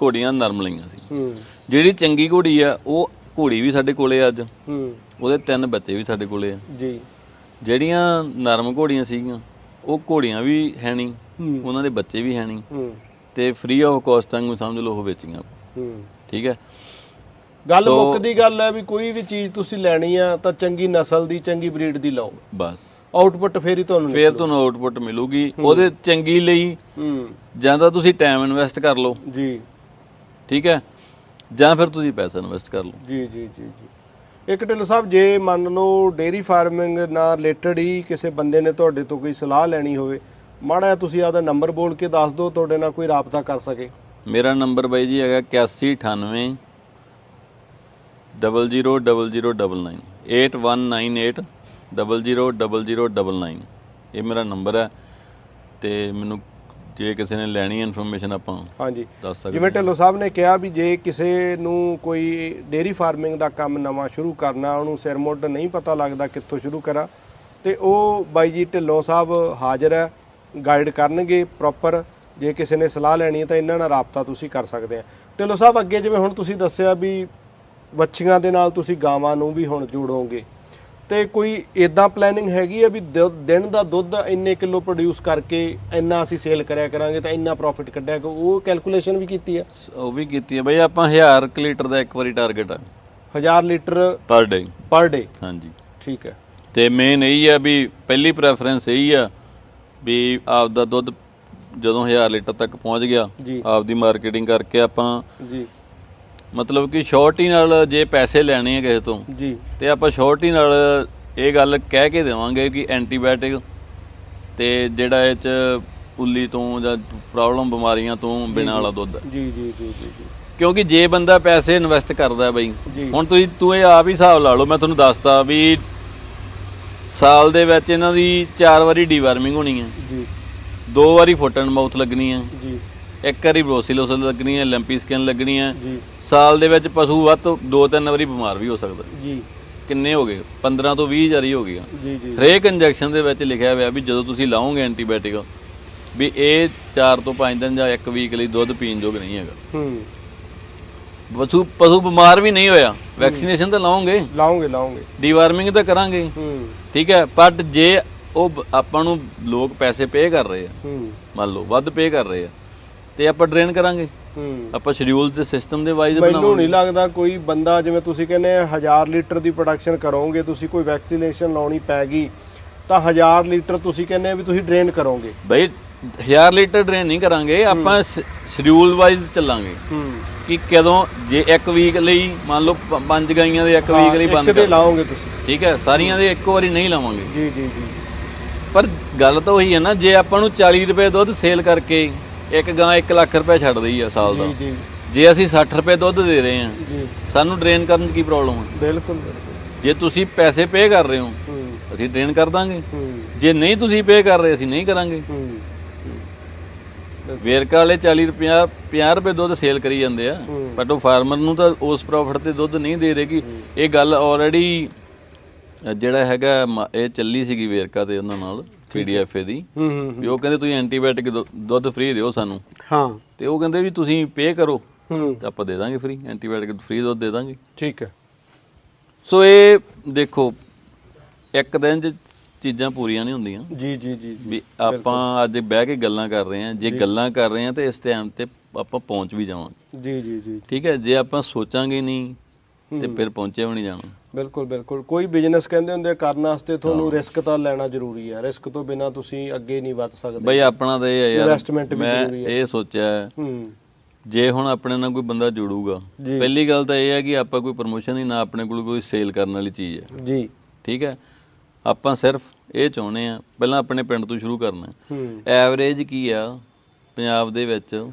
ਘੋੜੀਆਂ ਨਰਮ ਲਈਆਂ ਸੀ। ਹੂੰ। ਜਿਹੜੀ ਚੰਗੀ ਘੋੜੀ ਆ ਉਹ ਘੋੜੀ ਵੀ ਸਾਡੇ ਕੋਲੇ ਅੱਜ। ਹੂੰ। ਉਹਦੇ ਤਿੰਨ ਬੱਚੇ ਵੀ ਸਾਡੇ ਕੋਲੇ ਆ। ਜੀ। ਜਿਹੜੀਆਂ ਨਰਮ ਘੋੜੀਆਂ ਸੀਗੀਆਂ ਉਹ ਘੋੜੀਆਂ ਵੀ ਹੈ ਨਹੀਂ ਹੂੰ। ਉਹਨਾਂ ਦੇ ਬੱਚੇ ਵੀ ਹੈ ਨਹੀਂ ਹੂੰ। ਤੇ ਫ੍ਰੀ ਆਫ ਕਾਸਟ ਵਾਂਗੂ ਸਮਝ ਲਓ ਉਹ ਵੇਚੀਆਂ। ਹੂੰ। ਠੀਕ ਹੈ? ਗੱਲ ਸੋ- ਮੁੱਕਦੀ ਗੱਲ ਹੈ ਵੀ ਕੋਈ ਵੀ ਚੀਜ਼ ਤੁਸੀਂ ਲੈਣੀ ਆ ਤਾਂ ਚੰਗੀ ਨਸਲ ਦੀ ਚੰਗੀ ਬਰੀਡ ਦੀ ਲਓ। ਬਸ। ਆਊਟਪੁੱਟ ਫੇਰ ਹੀ ਤੁਹਾਨੂੰ ਫੇਰ ਤੁਹਾਨੂੰ ਆਊਟਪੁੱਟ ਮਿਲੂਗੀ। ਉਹਦੇ ਚੰਗੀ ਲਈ ਹੂੰ। ਜਾਂ ਤਾਂ ਤੁਸੀਂ ਟਾਈਮ ਇਨਵੈਸਟ ਕਰ ਲਓ। ਜੀ। ਠੀਕ ਹੈ? ਜਾਂ ਫਿਰ ਤੁਸੀਂ ਪੈਸਾ ਇਨਵੈਸਟ ਕਰ ਲਓ। ਜੀ ਜੀ ਜੀ ਜੀ। ਇੱਕ ਢਿੱਲੋਂ ਸਾਹਿਬ ਜੇ ਮੰਨ ਲਓ ਡੇਰੀ ਫਾਰਮਿੰਗ ਨਾਲ ਰਿਲੇਟਡ ਹੀ ਕਿਸੇ ਬੰਦੇ ਨੇ ਤੁਹਾਡੇ ਤੋਂ ਕੋਈ ਸਲਾਹ ਲੈਣੀ ਹੋਵੇ ਮਾੜਾ ਤੁਸੀਂ ਆਪਦਾ ਨੰਬਰ ਬੋਲ ਕੇ ਦੱਸ ਦਿਓ ਤੁਹਾਡੇ ਨਾਲ ਕੋਈ ਰਾਬਤਾ ਕਰ ਸਕੇ। ਮੇਰਾ ਨੰਬਰ ਬਾਈ ਜੀ ਹੈਗਾ 8198 000099 8198 000099 ਇਹ ਮੇਰਾ ਨੰਬਰ ਹੈ ਤੇ ਮੈਨੂੰ ਜੇ ਕਿਸੇ ਨੇ ਲੈਣੀ ਇਨਫੋਰਮੇਸ਼ਨ ਆਪਾਂ ਹਾਂਜੀ। ਦੱਸ ਸਕਦੇ ਜਿਵੇਂ ਢਿੱਲੋਂ ਸਾਹਿਬ ਨੇ ਕਿਹਾ ਵੀ ਜੇ ਕਿਸੇ ਨੂੰ ਕੋਈ ਡੇਰੀ ਫਾਰਮਿੰਗ ਦਾ ਕੰਮ ਨਵਾਂ ਸ਼ੁਰੂ ਕਰਨਾ ਉਹਨੂੰ ਸਿਰ ਮੁੱਢ ਨਹੀਂ ਪਤਾ ਲੱਗਦਾ ਕਿੱਥੋਂ ਸ਼ੁਰੂ ਕਰਾਂ ਤੇ ਉਹ ਬਾਈ ਜੀ ਢਿੱਲੋਂ ਸਾਹਿਬ ਹਾਜ਼ਰ ਹੈ ਗਾਈਡ ਕਰਨਗੇ ਪ੍ਰੋਪਰ ਜੇ ਕਿਸੇ ਨੇ ਸਲਾਹ ਲੈਣੀ ਹੈ ਤਾਂ ਇਹਨਾਂ ਨਾਲ ਰਾਬਤਾ ਤੁਸੀਂ ਕਰ ਸਕਦੇ ਆ। ਢਿੱਲੋਂ ਸਾਹਿਬ ਅੱਗੇ ਜਿਵੇਂ ਹੁਣ ਤੁਸੀਂ ਦੱਸਿਆ ਵੀ ਵੱਛੀਆਂ ਦੇ ਨਾਲ ਤੁਸੀਂ ਗਾਵਾਂ ਨੂੰ ਵੀ ਹੁਣ ਜੋੜੋਗੇ ਤੇ ਕੋਈ ਇਦਾਂ ਪਲੈਨਿੰਗ ਹੈਗੀ ਹੈ ਵੀ ਦਿਨ ਦਾ ਦੁੱਧ ਇੰਨੇ ਕਿਲੋ ਪ੍ਰੋਡਿਊਸ ਕਰਕੇ ਇੰਨਾ ਅਸੀਂ ਸੇਲ ਕਰਿਆ ਕਰਾਂਗੇ ਤਾਂ ਇੰਨਾ ਪ੍ਰੋਫਿਟ ਕੱਢਿਆ ਕਿ ਉਹ ਕੈਲਕੂਲੇਸ਼ਨ ਵੀ ਕੀਤੀ ਹੈ ਉਹ ਵੀ ਕੀਤੀ ਹੈ ਬਈ ਆਪਾਂ 1000 ਕੁ ਲੀਟਰ ਦਾ ਇੱਕ ਵਾਰੀ ਟਾਰਗੇਟ ਆ। 1000 ਲੀਟਰ ਪਰ ਡੇ ਪਰ ਡੇ ਹਾਂਜੀ। ਠੀਕ ਹੈ। ਤੇ ਮੇਨ ਇਹੀ ਆ ਵੀ ਪਹਿਲੀ ਪ੍ਰੈਫਰੈਂਸ ਇਹੀ ਆ ਵੀ ਆਪ ਦਾ ਦੁੱਧ ਜਦੋਂ 1000 ਲੀਟਰ ਤੱਕ ਪਹੁੰਚ ਗਿਆ ਜੀ। ਆਪ ਦੀ ਮਾਰਕੀਟਿੰਗ ਕਰਕੇ ਆਪਾਂ ਜੀ। ਮਤਲਬ ਕਿ ਸ਼ੋਰਟੀ ਨਾਲ ਜੇ ਪੈਸੇ ਲੈਣੇ ਆ ਕਿਸੇ ਤੋਂ ਜੀ। ਤੇ ਆਪਾਂ ਸ਼ੋਰਟੀ ਨਾਲ ਇਹ ਗੱਲ ਕਹਿ ਕੇ ਦੇਵਾਂਗੇ ਕਿ ਐਂਟੀਬਾਇਓਟਿਕ ਤੇ ਜਿਹੜਾ ਇਹ ਚ ਉੱਲੀ ਤੋਂ ਜਾਂ ਪ੍ਰੋਬਲਮ ਬਿਮਾਰੀਆਂ ਤੋਂ ਬਿਨਾਂ ਵਾਲਾ ਦੁੱਧ। ਜੀ ਜੀ ਜੀ ਕਿਉਂਕਿ ਜੇ ਬੰਦਾ ਪੈਸੇ ਇਨਵੈਸਟ ਕਰਦਾ ਬਈ। ਹੁਣ ਤੁਸੀਂ ਤੂੰ ਇਹ ਆਪ ਹੀ ਹਿਸਾਬ ਲਾ ਲਓ ਮੈਂ ਤੁਹਾਨੂੰ ਦੱਸਤਾ ਵੀ ਸਾਲ ਦੇ ਵਿੱਚ ਇਹਨਾਂ ਦੀ ਚਾਰ ਵਾਰੀ ਡੀਵਾਰਮਿੰਗ ਹੋਣੀ ਹੈ ਜੀ। ਦੋ ਵਾਰੀ ਫੁੱਟ ਐਂਡ ਮਾਊਥ ਲੱਗਣੀ ਹੈ ਜੀ। ਇੱਕ ਵਾਰੀ ਬਰੋਸੀਲੋਸਿਸ ਲੱਗਣੀ ਹੈ ਲੰਪੀ ਸਕਿਨ ਲੱਗਣੀ ਹੈ। ਜੀ। ਸਾਲ ਦੇ ਵਿੱਚ ਪਸ਼ੂ ਵੱਧ ਤੋਂ ਦੋ ਤਿੰਨ ਵਾਰੀ ਬਿਮਾਰ ਵੀ ਹੋ ਸਕਦਾ ਜੀ। ਕਿੰਨੇ ਹੋ ਗਏ? 15 ਤੋਂ 20 ਜਾਰੀ ਹੋ ਗਈਆਂ। ਜੀ ਜੀ। ਹਰੇਕ ਇੰਜੈਕਸ਼ਨ ਦੇ ਵਿੱਚ ਲਿਖਿਆ ਹੋਇਆ ਵੀ ਜਦੋਂ ਤੁਸੀਂ ਲਾਓਗੇ ਐਂਟੀਬਾਇਓਟਿਕ ਵੀ ਇਹ 4 ਤੋਂ 5 ਦਿਨ ਜਾਂ 1 ਵੀਕ ਲਈ ਦੁੱਧ ਪੀਣ ਯੋਗ ਨਹੀਂ ਹੈਗਾ। ਹੂੰ। ਪਸ਼ੂ ਪਸ਼ੂ ਬਿਮਾਰ ਵੀ ਨਹੀਂ ਹੋਇਆ। ਵੈਕਸੀਨੇਸ਼ਨ ਤਾਂ ਲਾਓਗੇ? ਲਾਉਂਗੇ ਲਾਉਂਗੇ ਡੀਵਾਰਮਿੰਗ ਤਾਂ ਕਰਾਂਗੇ। ਹੂੰ। ਠੀਕ ਹੈ ਬਟ ਜੇ ਉਹ ਬ- ਆਪਾਂ ਨੂੰ ਲੋਕ ਪੈਸੇ ਪੇ ਕਰ ਰਹੇ ਆ ਹੂੰ। ਮੰਨ ਲਓ ਵੱਧ ਪੇ ਕਰ ਰਹੇ ਆ ਤੇ ਆਪਾਂ ਡਰੇਨ ਕਰਾਂਗੇ। ਹੂੰ। ਆਪਾਂ ਸ਼ਡਿਊਲ ਦੇ ਸਿਸਟਮ ਦੇ ਵਾਈਜ਼ ਮੈਨੂੰ ਨਹੀਂ ਲੱਗਦਾ ਕੋਈ ਬੰਦਾ ਜਿਵੇਂ ਤੁਸੀਂ ਕਹਿੰਦੇ ਆ 1000 ਲੀਟਰ ਦੀ ਪ੍ਰੋਡਕਸ਼ਨ ਕਰੋਗੇ ਤੁਸੀਂ ਕੋਈ ਵੈਕਸੀਨੇਸ਼ਨ ਲਾਉਣੀ ਪੈ ਗਈ ਤਾਂ 1000 ਲੀਟਰ ਤੁਸੀਂ ਕਹਿੰਦੇ ਆ ਵੀ ਤੁਸੀਂ ਡਰੇਨ ਕਰੋਗੇ। ਬਈ 1000 ਲੀਟਰ ਡਰੇਨ ਨਹੀਂ ਕਰਾਂਗੇ ਆਪਾਂ ਸ਼ਡਿਊਲ ਵਾਈਜ਼ ਚੱਲਾਂਗੇ। ਹੂੰ। ਕਿ ਕਦੋਂ ਜੇ ਇੱਕ ਵੀਕ ਲਈ ਮੰਨ ਲਓ ਪ- ਪੰਜ ਗਾਈਆਂ ਦੇ ਇੱਕ ਵੀਕ ਲਈ ਬੰਦ ਕਰ ਲਾਓਗੇ ਤੁਸੀਂ। ਠੀਕ ਹੈ ਸਾਰੀਆਂ ਦੇ ਇੱਕੋ ਵਾਰੀ ਨਹੀਂ ਲਾਵਾਂਗੇ। ਜੀ ਜੀ ਜੀ। ਪਰ ਗੱਲ ਤਾਂ ਉਹੀ ਹੈ ਨਾ ਜੇ ਆਪਾਂ ਨੂੰ 40 ਰੁਪਏ ਦੁੱਧ ਸੇਲ ਕਰਕੇ ਇੱਕ ਗਾਂ 1 ਲੱਖ ਰੁਪਏ ਛੱਡ ਦਈ ਆ ਸਾਲ ਦਾ। ਜੀ ਜੀ। ਜੇ ਅਸੀਂ 60 ਰੁਪਏ ਦੁੱਧ ਦੇ ਰਹੇ ਹਾਂ ਜੀ। ਸਾਨੂੰ ਡਰੇਨ ਕਰਨ 'ਚ ਕੀ ਪ੍ਰੋਬਲਮ ਹੈ ਬਿਲਕੁਲ ਬਿਲਕੁਲ। ਜੇ ਤੁਸੀਂ ਪੈਸੇ ਪੇ ਕਰ ਰਹੇ ਹੋ ਹੂੰ। ਅਸੀਂ ਡਰੇਨ ਕਰ ਦਾਂਗੇ। ਹੂੰ। ਜੇ ਨਹੀਂ ਤੁਸੀਂ ਪੇ ਕਰ ਰਹੇ ਅਸੀਂ ਨਹੀਂ ਕਰਾਂਗੇ। ਹੂੰ। ਵੇਰਕਾ ਵਾਲੇ 40 ਰੁਪਏ 50 ਰੁਪਏ ਦੁੱਧ ਸੇਲ ਕਰੀ ਜਾਂਦੇ ਆ। ਹੂੰ। ਬਟ ਉਹ ਫਾਰਮਰ ਨੂੰ ਤਾਂ ਉਸ ਪ੍ਰੋਫਿਟ ਤੇ ਦੁੱਧ ਨਹੀਂ ਦੇ ਰਹੇਗੀ ਇਹ ਗੱਲ ਆਲਰੇਡੀ ਜਿਹੜਾ ਹੈਗਾ ਮ- ਇਹ ਚੱਲੀ ਸੀਗੀ ਵੇਰਕਾ ਤੇ ਉਹਨਾਂ ਨਾਲ ਪੀਡੀਐਫ ਦੀ। ਹੂੰ ਹੂੰ ਵੀ ਉਹ ਕਹਿੰਦੇ ਤੁਸੀਂ ਐਂਟੀਬਾਇਓਟਿਕ ਦੁੱਧ ਫ੍ਰੀ ਦਿਓ ਸਾਨੂੰ। ਹਾਂ। ਤੇ ਉਹ ਕਹਿੰਦੇ ਵੀ ਤੁਸੀਂ ਪੇ ਕਰੋ। ਹੂੰ। ਤੇ ਆਪਾਂ ਦੇ ਦਾਂਗੇ ਫ੍ਰੀ ਐਂਟੀਬਾਇਓਟਿਕ ਫ੍ਰੀ ਦੁੱਧ ਦੇ ਦਾਂਗੇ। ਠੀਕ ਹੈ। ਸੋ ਇਹ ਦੇਖੋ ਇੱਕ ਦਿਨ 'ਚ ਚੀਜ਼ਾਂ ਪੂਰੀਆਂ ਨਹੀਂ ਹੁੰਦੀਆਂ। ਜੀ ਜੀ ਜੀ ਵੀ ਆਪਾਂ ਅੱਜ ਬਹਿ ਕੇ ਗੱਲਾਂ ਕਰ ਰਹੇ ਹਾਂ। ਜੇ ਗੱਲਾਂ ਕਰ ਰਹੇ ਹਾਂ ਤੇ ਇਸ ਟਾਈਮ ਤੇ ਆਪਾਂ ਪਹੁੰਚ ਵੀ ਜਾਵਾਂਗੇ। ਜੀ ਜੀ ਜੀ। ਠੀਕ ਹੈ? ਜੇ ਆਪਾਂ ਸੋਚਾਂਗੇ ਨਹੀਂ ਤੇ ਫਿਰ ਪਹੁੰਚੇ ਵੀ ਨਹੀਂ ਜਾਣਾ। ਬਿਲਕੁਲ ਬਿਲਕੁਲ। ਕੋਈ ਬਿਜ਼ਨਸ ਕਹਿੰਦੇ ਹੁੰਦੇ ਕਰਨ ਵਾਸਤੇ ਤੁਹਾਨੂੰ ਰਿਸਕ ਤਾਂ ਲੈਣਾ ਜ਼ਰੂਰੀ ਹੈ ਰਿਸਕ ਤੋਂ ਬਿਨਾ ਤੁਸੀਂ ਅੱਗੇ ਨਹੀਂ ਵੱਧ ਸਕਦੇ। ਬਈ ਆਪਣਾ ਤਾਂ ਇਹ ਹੈ ਯਾਰ Investment ਵੀ ਮੈਂ ਜ਼ਰੂਰੀ ਇਹ ਸੋਚਿਆ ਹੈ, ਹੂੰ। ਜੇ ਹੁਣ ਆਪਣੇ ਨਾਲ ਕੋਈ ਬੰਦਾ ਜੁੜੂਗਾ। ਪਹਿਲੀ ਗੱਲ ਤਾਂ ਇਹ ਹੈ ਕਿ ਆਪਾਂ ਕੋਈ ਪ੍ਰਮੋਸ਼ਨ ਹੀ ਨਾ ਆਪਣੇ ਕੋਲ ਕੋਈ ਸੇਲ ਕਰਨ ਵਾਲੀ ਚੀਜ਼ ਹੈ। ਜੀ। ਠੀਕ ਹੈ? ਆਪਾਂ ਸਿਰਫ ਇਹ ਚਾਹੁੰਦੇ ਆ ਪਹਿਲਾਂ ਆਪਣੇ ਪਿੰਡ ਤੋਂ ਸ਼ੁਰੂ ਕਰਨਾ ਹੂੰ। ਐਵਰੇਜ ਕੀ ਆ? ਪੰਜਾਬ ਦੇ ਵਿੱਚ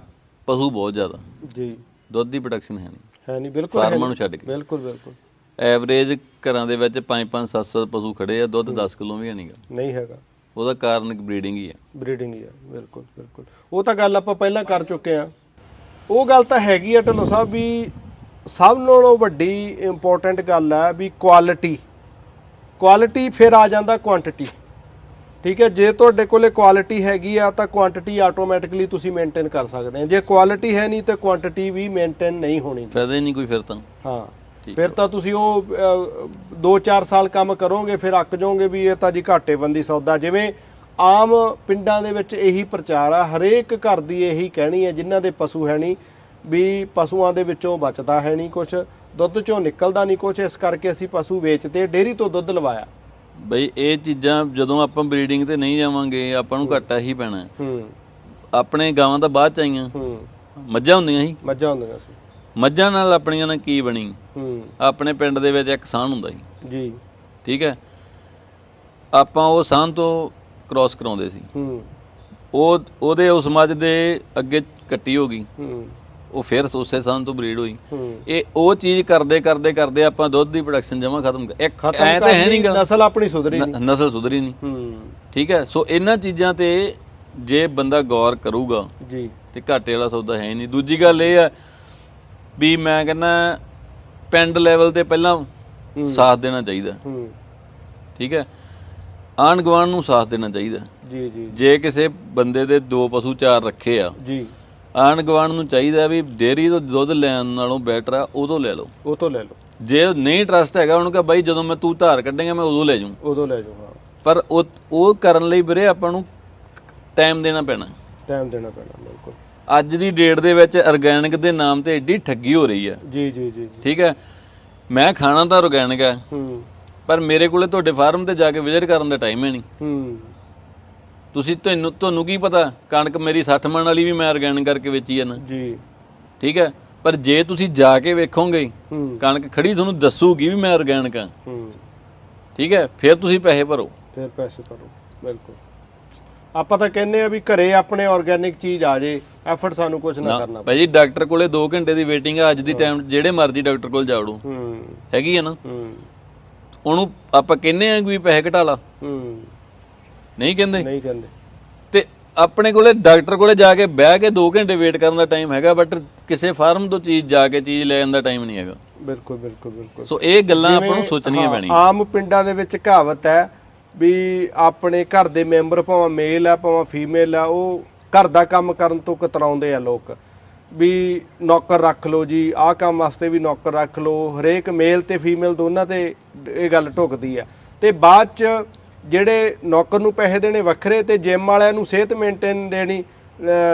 ਪਸ਼ੂ ਬਹੁਤ ਜ਼ਿਆਦਾ। ਜੀ। ਦੁੱਧ ਦੀ ਪ੍ਰੋਡਕਸ਼ਨ ਹੈ ਨਹੀਂ। ਹੈ ਨਹੀਂ ਬਿਲਕੁਲ ਹੈ ਫਾਰਮਾਂ। ਨੂੰ ਛੱਡ ਕੇ। ਬਿਲਕੁਲ ਬਿਲਕੁਲ। ਐਵਰੇਜ ਘਰਾਂ ਦੇ ਵਿੱਚ 5 5 7 7 ਪਸ਼ੂ ਖੜੇ ਆ ਦੁੱਧ 10 ਕਿਲੋ ਵੀ ਨਹੀਂਗਾ ਨਹੀਂ ਹੈਗਾ। ਉਹਦਾ ਕਾਰਨ ਬਰੀਡਿੰਗ ਹੀ ਆ। ਬਰੀਡਿੰਗ ਹੀ ਆ ਬਿਲਕੁਲ ਬਿਲਕੁਲ। ਉਹ ਤਾਂ ਗੱਲ ਆਪਾਂ ਪਹਿਲਾਂ ਕਰ ਚੁੱਕੇ ਆ ਉਹ ਗੱਲ ਤਾਂ ਹੈਗੀ ਆ ਢਿੱਲੋਂ ਸਾਹਿਬ ਵੀ ਸਭ ਨਾਲੋਂ ਵੱਡੀ ਇੰਪੋਰਟੈਂਟ ਗੱਲ ਹੈ ਵੀ ਕੁਆਲਿਟੀ ਕੁਆਲਿਟੀ ਫਿਰ ਆ ਜਾਂਦਾ ਕੁਆਂਟੀਟੀ ਠੀਕ ਹੈ ਜੇ ਤੁਹਾਡੇ ਕੋਲੇ ਕੁਆਲਿਟੀ ਹੈਗੀ ਆ ਤਾਂ ਕੁਆਂਟੀਟੀ ਆਟੋਮੈਟਿਕਲੀ ਤੁਸੀਂ ਮੇਨਟੇਨ ਕਰ ਸਕਦੇ ਆ। ਜੇ ਕੁਆਲਿਟੀ ਹੈ ਨਹੀਂ ਤਾਂ ਕੁਆਂਟੀਟੀ ਵੀ ਮੇਨਟੇਨ ਨਹੀਂ ਹੋਣੀ। ਫਾਇਦਾ ਹੀ ਨਹੀਂ ਕੋਈ ਫਿਰ ਤਾਂ। ਹਾਂ। ਫਿਰ ਤਾਂ ਤੁਸੀਂ ਉਹ 2-4 ਸਾਲ ਕੰਮ ਕਰੋਗੇ ਫਿਰ ਅੱਕ ਜਾਓਗੇ ਵੀ ਇਹ ਤਾਂ ਜੀ ਘਾਟੇ ਬੰਦੀ ਸੌਦਾ। ਜਿਵੇਂ ਆਮ ਪਿੰਡਾਂ ਦੇ ਵਿੱਚ ਇਹੀ ਪ੍ਰਚਾਰ ਆ ਹਰੇਕ ਘਰ ਦੀ ਇਹੀ ਕਹਿਣੀ ਹੈ ਜਿਨ੍ਹਾਂ ਦੇ ਪਸ਼ੂ ਹੈ ਨਹੀਂ ਵੀ ਪਸ਼ੂਆਂ ਦੇ ਵਿੱਚੋਂ ਬਚਦਾ ਹੈ ਨਹੀਂ ਕੁਝ ਦੁੱਧ ਚੋਂ ਨਿਕਲਦਾ ਨਹੀਂ ਕੁਝ ਇਸ ਕਰਕੇ ਅਸੀਂ ਪਸ਼ੂ ਵੇਚਦੇ ਡੇਅਰੀ ਤੋਂ ਦੁੱਧ ਲਵਾਇਆ। ਬਈ ਇਹ ਚੀਜ਼ਾਂ ਜਦੋਂ ਆਪਾਂ ਬਰੀਡਿੰਗ ਤੇ ਨਹੀਂ ਜਾਵਾਂਗੇ ਆਪਾਂ ਨੂੰ ਘਾਟਾ ਹੀ ਪੈਣਾ। ਹੂੰ। ਆਪਣੇ ਗਾਵਾਂ ਤਾਂ ਬਾਅਦ ਚ ਆਈਆਂ। ਹੂੰ। ਮੱਝਾਂ ਹੁੰਦੀਆਂ ਸੀ। ਮੱਝਾਂ ਹੁੰਦੀਆਂ ਸੀ। ਮੱਝਾਂ ਨਾਲ ਆਪਣੀਆਂ ਨਾਲ ਕੀ ਬਣੀ? ਹੂੰ। ਆਪਣੇ ਪਿੰਡ ਦੇ ਵਿੱਚ ਇੱਕ ਸਾਨ ਹੁੰਦਾ ਸੀ। ਜੀ। ਠੀਕ ਹੈ? ਆਪਾਂ ਉਹ ਸਾਨ ਤੋਂ ਕ੍ਰਾਸ ਕਰਾਉਂਦੇ ਸੀ। ਹੂੰ। ਉਹ ਉਹਦੇ ਉਸ ਮੱਝ ਦੇ ਅੱਗੇ ਕੱਟੀ ਹੋ ਗਈ। ਹੂੰ। ਉਹ ਫਿਰ ਉਸੇ ਸਾਨ ਤੋਂ ਬਰੀਡ ਹੋਈ। ਹੂੰ। ਇਹ ਉਹ ਚੀਜ਼ ਕਰਦੇ ਕਰਦੇ ਕਰਦੇ ਆਪਾਂ ਦੁੱਧ ਦੀ ਪ੍ਰੋਡਕਸ਼ਨ ਜਮਾ ਖਤਮ ਕਰ ਇੱਕ ਖਤਮ ਐ ਤਾਂ ਹੈ ਨਹੀਂਗਾ ਨਸਲ ਆਪਣੀ ਸੁਧਰੀ ਨਹੀਂ। ਨਸਲ ਸੁਧਰੀ ਨਹੀਂ। ਹੂੰ। ਠੀਕ ਹੈ? ਸੋ ਇਹਨਾਂ ਚੀਜ਼ਾਂ ਤੇ ਜੇ ਬੰਦਾ ਗੌਰ ਕਰੂਗਾ ਜੀ। ਤੇ ਘਾਟੇ ਵਾਲਾ ਸੌਦਾ ਹੈ ਹੀ ਨਹੀਂ ਦੂਜੀ ਗੱਲ ਇਹ ਆ ਵੀ ਮੈਂ ਕਹਿੰਦਾ ਪਿੰਡ ਲੈਵਲ ਤੇ ਪਹਿਲਾਂ ਸਾਥ ਦੇਣਾ ਚਾਹੀਦਾ। ਹੂੰ। ਠੀਕ ਹੈ? ਆਂਢ ਗੁਆਂਢ ਨੂੰ ਸਾਥ ਦੇਣਾ ਚਾਹੀਦਾ। ਜੀ ਜੀ। ਜੇ ਕਿਸੇ ਬੰਦੇ ਦੇ ਦੋ ਪਸ਼ੂ ਚਾਰ ਰੱਖੇ ਆ ਜੀ। ਆਂਢ ਗੁਆਂਢ ਨੂੰ ਚਾਹੀਦਾ ਵੀ ਡੇਅਰੀ ਤੋਂ ਦੁੱਧ ਲੈਣ ਨਾਲੋਂ ਬੈਟਰ ਆ ਉਦੋਂ ਲੈ ਲਓ। ਉਹ ਤੋਂ ਲੈ ਲਓ। ਜੇ ਨਹੀਂ ਟਰਸਟ ਹੈਗਾ ਉਹਨੂੰ ਕਹ ਬਾਈ ਜਦੋਂ ਮੈਂ ਤੂੰ ਧਾਰ ਕੱਢੇਗਾ ਮੈਂ ਉਦੋਂ ਲੈ ਜਾਊਂ। ਉਦੋਂ ਲੈ ਹਾਂ। ਪਰ ਉਹ ਉਹ ਕਰਨ ਲਈ ਵੀਰੇ ਆਪਾਂ ਨੂੰ ਟਾਈਮ ਦੇਣਾ ਪੈਣਾ। ਟਾਈਮ ਦੇਣਾ ਪੈਣਾ ਬਿਲਕੁਲ। ਅੱਜ ਦੀ ਡੇਟ ਦੇ ਵਿੱਚ ਆਰਗੈਨਿਕ ਦੇ ਨਾਮ ਤੇ ਏਡੀ ਠੱਗੀ ਹੋ ਰਹੀ ਹੈ। ਜੀ ਜੀ ਜੀ ਠੀਕ ਹੈ। ਮੈਂ ਖਾਣਾ ਤਾਂ ਆਰਗੈਨਿਕ ਹੈ। ਹੂੰ। ਪਰ ਮੇਰੇ ਕੋਲੇ ਤੁਹਾਡੇ ਫਾਰਮ ਤੇ ਜਾ ਕੇ ਵਿਜ਼ਿਟ ਕਰਨ ਦਾ ਟਾਈਮ ਹੈ ਨਹੀਂ। ਹੂੰ। ਤੁਸੀਂ ਤੁਹਾਨੂੰ ਤੁਹਾਨੂੰ ਕੀ ਪਤਾ? ਕਣਕ ਮੇਰੀ 60 ਮਣ ਵਾਲੀ ਵੀ ਮੈਂ ਆਰਗੈਨਿਕ ਕਰਕੇ ਵੇਚੀ ਹੈ ਨਾ। ਜੀ। ਠੀਕ ਹੈ। ਪਰ ਜੇ ਤੁਸੀਂ ਜਾ ਕੇ ਵੇਖੋਗੇ ਕਣਕ ਖੜੀ ਤੁਹਾਨੂੰ ਦੱਸੂਗੀ ਵੀ ਮੈਂ ਆਰਗੈਨਿਕ ਹੂੰ। ਠੀਕ ਹੈ। ਫਿਰ ਤੁਸੀਂ ਪੈਸੇ ਭਰੋ। ਫਿਰ ਪੈਸੇ ਭਰੋ। ਬਿਲਕੁਲ। ਆਪਾਂ ਤਾਂ ਕਹਿੰਦੇ ਆ ਵੀ ਘਰੇ ਆਪਣੇ ਆਰਗੈਨਿਕ ਚੀਜ਼ ਆ ਜੇ। ਐਫਰਟ ਸਾਨੂੰ ਕੁਝ ਨਾ ਕਰਨਾ ਭਾਈ ਜੀ ਡਾਕਟਰ ਕੋਲੇ 2 ਘੰਟੇ ਦੀ ਵੇਟਿੰਗ ਆ ਅੱਜ ਦੀ ਟਾਈਮ ਜਿਹੜੇ ਮਰਜ਼ੀ ਡਾਕਟਰ ਕੋਲ ਜਾਵੜੋ ਹੂੰ। ਹੈਗੀ ਆ ਨਾ? ਹੂੰ। ਉਹਨੂੰ ਆਪਾਂ ਕਹਿੰਨੇ ਆ ਵੀ ਪੈਸੇ ਘਟਾ ਲਾ। ਹੂੰ। ਨਹੀਂ ਕਹਿੰਦੇ? ਨਹੀਂ ਕਹਿੰਦੇ। ਤੇ ਆਪਣੇ ਕੋਲੇ ਡਾਕਟਰ ਕੋਲੇ ਜਾ ਕੇ ਬਹਿ ਕੇ 2 ਘੰਟੇ ਵੇਟ ਕਰਨ ਦਾ ਟਾਈਮ ਹੈਗਾ ਬਟ ਕਿਸੇ ਫਾਰਮ ਤੋਂ ਚੀਜ਼ ਜਾ ਕੇ ਚੀਜ਼ ਲੈਣ ਦਾ ਟਾਈਮ ਨਹੀਂ ਹੈਗਾ। ਬਿਲਕੁਲ ਬਿਲਕੁਲ ਬਿਲਕੁਲ। ਸੋ ਇਹ ਗੱਲਾਂ ਆਪਾਂ ਨੂੰ ਸੋਚਣੀਆਂ ਪੈਣੀਆਂ। ਆਮ ਪਿੰਡਾਂ ਦੇ ਵਿੱਚ ਕਹਾਵਤ ਹੈ ਵੀ ਆਪਣੇ ਘਰ ਦੇ ਮੈਂਬਰ ਭਾਵੇਂ ਮੇਲ ਆ ਭਾਵੇਂ ਫੀਮੇਲ ਆ ਉਹ ਘਰ ਦਾ ਕੰਮ ਕਰਨ ਤੋਂ ਕਤਰਾਉਂਦੇ ਆ ਲੋਕ। ਵੀ ਨੌਕਰ ਰੱਖ ਲਓ ਜੀ ਆਹ ਕੰਮ ਵਾਸਤੇ ਵੀ ਨੌਕਰ ਰੱਖ ਲਓ। ਹਰੇਕ ਮੇਲ ਤੇ ਫੀਮੇਲ ਦੋਨਾਂ ਤੇ ਇਹ ਗੱਲ ਢੁਕਦੀ ਆ। ਤੇ ਬਾਅਦ ਚ ਜਿਹੜੇ ਨੌਕਰ ਨੂੰ ਪੈਸੇ ਦੇਣੇ ਵੱਖਰੇ ਤੇ ਜਿਮ ਵਾਲਿਆਂ ਨੂੰ ਸਿਹਤ ਮੇਨਟੇਨ ਦੇਣੀ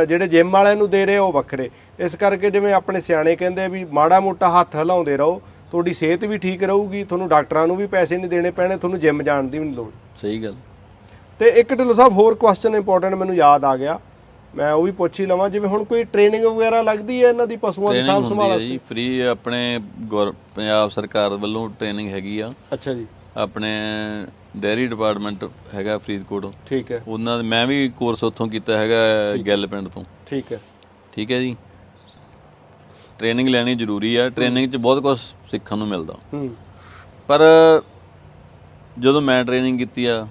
ਜਿਹੜੇ ਜਿਮ ਵਾਲਿਆਂ ਨੂੰ ਦੇ ਰਹੇ ਉਹ ਵੱਖਰੇ। ਇਸ ਕਰਕੇ ਜਿਵੇਂ ਆਪਣੇ ਸਿਆਣੇ ਕਹਿੰਦੇ ਵੀ ਮਾੜਾ ਮੋਟਾ ਹੱਥ ਹਿਲਾਉਂਦੇ ਰਹੋ ਤੁਹਾਡੀ ਸਿਹਤ ਵੀ ਠੀਕ ਰਹੂਗੀ ਤੁਹਾਨੂੰ ਡਾਕਟਰਾਂ ਨੂੰ ਵੀ ਪੈਸੇ ਨਹੀਂ ਦੇਣੇ ਪੈਣੇ ਤੁਹਾਨੂੰ ਜਿਮ ਜਾਣ ਦੀ ਵੀ ਨਹੀਂ ਲੋੜ। ਸਹੀ ਗੱਲ। ਤੇ ਇੱਕ ਢਿੱਲੋਂ ਸਾਹਿਬ ਹੋਰ ਕੁਐਸਚਨ ਇੰਪੋਰਟੈਂਟ ਮੈਨੂੰ ਯਾਦ ਆ ਗਿਆ। ਮੈਂ ਉਹ ਵੀ ਪੁੱਛ ਹੀ ਲਵਾਂ ਜਿਵੇਂ ਹੁਣ ਕੋਈ ਟ੍ਰੇਨਿੰਗ ਵਗੈਰਾ ਲੱਗਦੀ ਹੈ ਇਹਨਾਂ ਦੀ ਪਸ਼ੂਆਂ ਦੀ ਸਾਂਭ ਸੰਭਾਲ ਵਾਸਤੇ? ਜੀ ਫ੍ਰੀ ਆਪਣੇ ਪੰਜਾਬ ਸਰਕਾਰ ਵੱਲੋਂ ਟ੍ਰੇਨਿੰਗ ਹੈਗੀ ਆ। ਅੱਛਾ ਜੀ। ਆਪਣੇ ਡੈਰੀ ਡਿਪਾਰਟਮੈਂਟ ਹੈਗਾ ਫਰੀਦਕੋਟ। ਠੀਕ ਹੈ। ਉਹਨਾਂ ਦੇ ਮੈਂ ਵੀ ਕੋਰਸ ਉੱਥੋਂ ਕੀਤਾ ਹੈਗਾ ਗਿੱਲ ਪਿੰਡ ਤੋਂ। ਠੀਕ ਹੈ। ਠੀਕ ਹੈ ਜੀ। ਟ੍ਰੇਨਿੰਗ ਲੈਣੀ ਜ਼ਰੂਰੀ ਆ। ਟ੍ਰੇਨਿੰਗ 'ਚ ਬਹੁਤ ਕੁਝ ਸਿੱਖਣ ਨੂੰ ਮਿਲਦਾ। ਹੂੰ। ਪਰ ਜਦੋਂ ਮੈਂ ਟ੍ਰੇਨਿੰਗ ਕੀਤੀ ਆ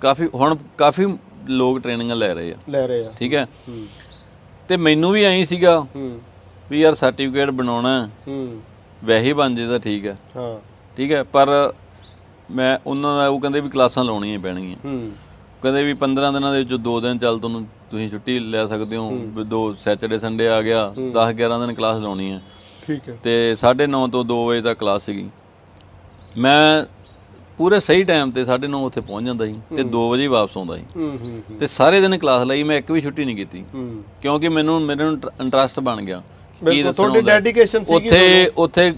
ਕਾਫੀ ਹੁਣ ਕਾਫੀ ਲੋਕ ਟ੍ਰੇਨਿੰਗਾਂ ਲੈ ਰਹੇ ਆ। ਲੈ ਰਹੇ ਆ। ਠੀਕ ਹੈ? ਹੂੰ। ਤੇ ਮੈਨੂੰ ਵੀ ਐਂ ਸੀਗਾ ਹੂੰ। ਵੀ ਯਾਰ ਸਰਟੀਫਿਕੇਟ ਬਣਾਉਣਾ ਹੈ, ਵੈਸੇ ਬਣ ਜੇ ਤਾਂ ਠੀਕ ਹੈ। ਹਾਂ। ਠੀਕ ਹੈ ਪਰ ਮੈਂ ਉਹਨਾਂ ਦਾ ਉਹ ਕਹਿੰਦੇ ਵੀ ਕਲਾਸਾਂ ਲਾਉਣੀਆਂ ਪੈਣਗੀਆਂ। ਹੂੰ। ਕਹਿੰਦੇ ਵੀ 15 ਦਿਨਾਂ ਦੇ ਵਿੱਚੋਂ 2 ਦਿਨ ਚੱਲ ਤੁਹਾਨੂੰ ਤੁਸੀਂ ਛੁੱਟੀ ਲੈ ਸਕਦੇ ਹੋ। ਦੋ ਸੈਟਰਡੇ ਸੰਡੇ ਆ ਗਿਆ 10 11 ਦਿਨ ਕਲਾਸ ਲਾਉਣੀ ਹੈ। ਠੀਕ ਹੈ। ਤੇ 9:30 ਤੋਂ 2 ਵਜੇ ਤੱਕ ਕਲਾਸ ਸੀਗੀ। ਮੈਂ ਪੂਰੇ ਸਹੀ ਟਾਈਮ ਤੇ 9:30 ਉੱਥੇ ਪਹੁੰਚ ਜਾਂਦਾ ਸੀ ਤੇ 2 ਵਜੇ ਵਾਪਸ ਆਉਂਦਾ ਸੀ। ਹੂੰ ਹੂੰ ਹੂੰ, ਤੇ ਸਾਰੇ ਦਿਨ ਕਲਾਸ ਲਈ ਮੈਂ ਇੱਕ ਵੀ ਛੁੱਟੀ ਨਹੀਂ ਕੀਤੀ। ਹੂੰ। ਕਿਉਂਕਿ ਮੈਨੂੰ ਮੇਰੇ ਨੂੰ ਇੰਟਰਸਟ ਬਣ ਗਿਆ। ਬਿਲਕੁਲ ਤੁਹਾਡੀ। ਡੈਡੀਕੇਸ਼ਨ ਸੀਗੀ ਉੱਥੇ ਉੱਥੇ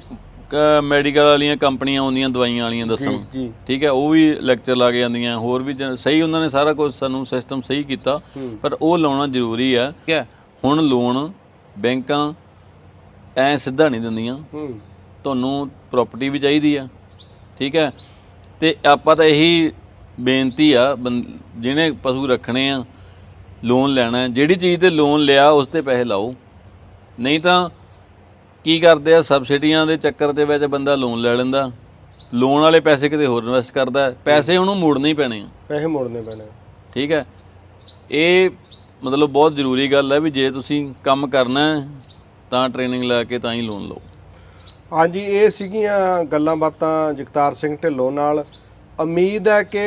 ਮੈਡੀਕਲ ਵਾਲੀਆਂ ਕੰਪਨੀਆਂ ਆਉਂਦੀਆਂ ਦਵਾਈਆਂ ਵਾਲੀਆਂ ਦੱਸਣ। ਠੀਕ ਹੈ ਉਹ ਵੀ ਲੈਕਚਰ ਲਾ ਕੇ ਜਾਂਦੀਆਂ ਹੋਰ ਵੀ ਸਹੀ ਉਹਨਾਂ ਨੇ ਸਾਰਾ ਕੁਝ ਸਾਨੂੰ ਸਿਸਟਮ ਸਹੀ ਕੀਤਾ। ਪਰ ਉਹ ਲਾਉਣਾ ਜ਼ਰੂਰੀ ਹੈ। ਠੀਕ ਹੈ ਹੁਣ ਲੋਨ ਬੈਂਕਾਂ ਐ ਸਿੱਧਾ ਨਹੀਂ ਦਿੰਦੀਆਂ। ਤੁਹਾਨੂੰ ਪ੍ਰਾਪਰਟੀ ਵੀ ਚਾਹੀਦੀ ਆ ਠੀਕ ਹੈ ਤੇ ਆਪਾਂ ਤਾਂ ਇਹੀ ਬੇਨਤੀ ਆ ਜਿਹਨੇ ਪਸ਼ੂ ਰੱਖਣੇ ਆ ਲੋਨ ਲੈਣਾ ਜਿਹੜੀ ਚੀਜ਼ ਤੇ ਲੋਨ ਲਿਆ ਉਸ ਤੇ ਪੈਸੇ ਲਾਓ। ਨਹੀਂ ਤਾਂ ਕੀ ਕਰਦੇ ਆ ਸਬਸਿਡੀਆਂ ਦੇ ਚੱਕਰ ਦੇ ਵਿੱਚ ਬੰਦਾ ਲੋਨ ਲੈ ਲੈਂਦਾ। ਲੋਨ ਵਾਲੇ ਪੈਸੇ ਕਿਤੇ ਹੋਰ ਇਨਵੈਸਟ ਕਰਦਾ। ਪੈਸੇ ਉਹਨੂੰ ਮੋੜਨੇ ਹੀ ਪੈਣੇ ਆ। ਪੈਸੇ ਮੋੜਨੇ ਪੈਣੇ ਠੀਕ ਹੈ? ਇਹ ਮਤਲਬ ਬਹੁਤ ਜ਼ਰੂਰੀ ਗੱਲ ਹੈ ਵੀ ਜੇ ਤੁਸੀਂ ਕੰਮ ਕਰਨਾ ਤਾਂ ਟ੍ਰੇਨਿੰਗ ਲੈ ਕੇ ਤਾਂ ਹੀ ਲੋਨ ਲਓ। ਹਾਂਜੀ, ਇਹ ਸੀਗੀਆਂ ਗੱਲਾਂ ਬਾਤਾਂ ਜਗਤਾਰ ਸਿੰਘ ਢਿੱਲੋਂ ਨਾਲ। ਉਮੀਦ ਹੈ ਕਿ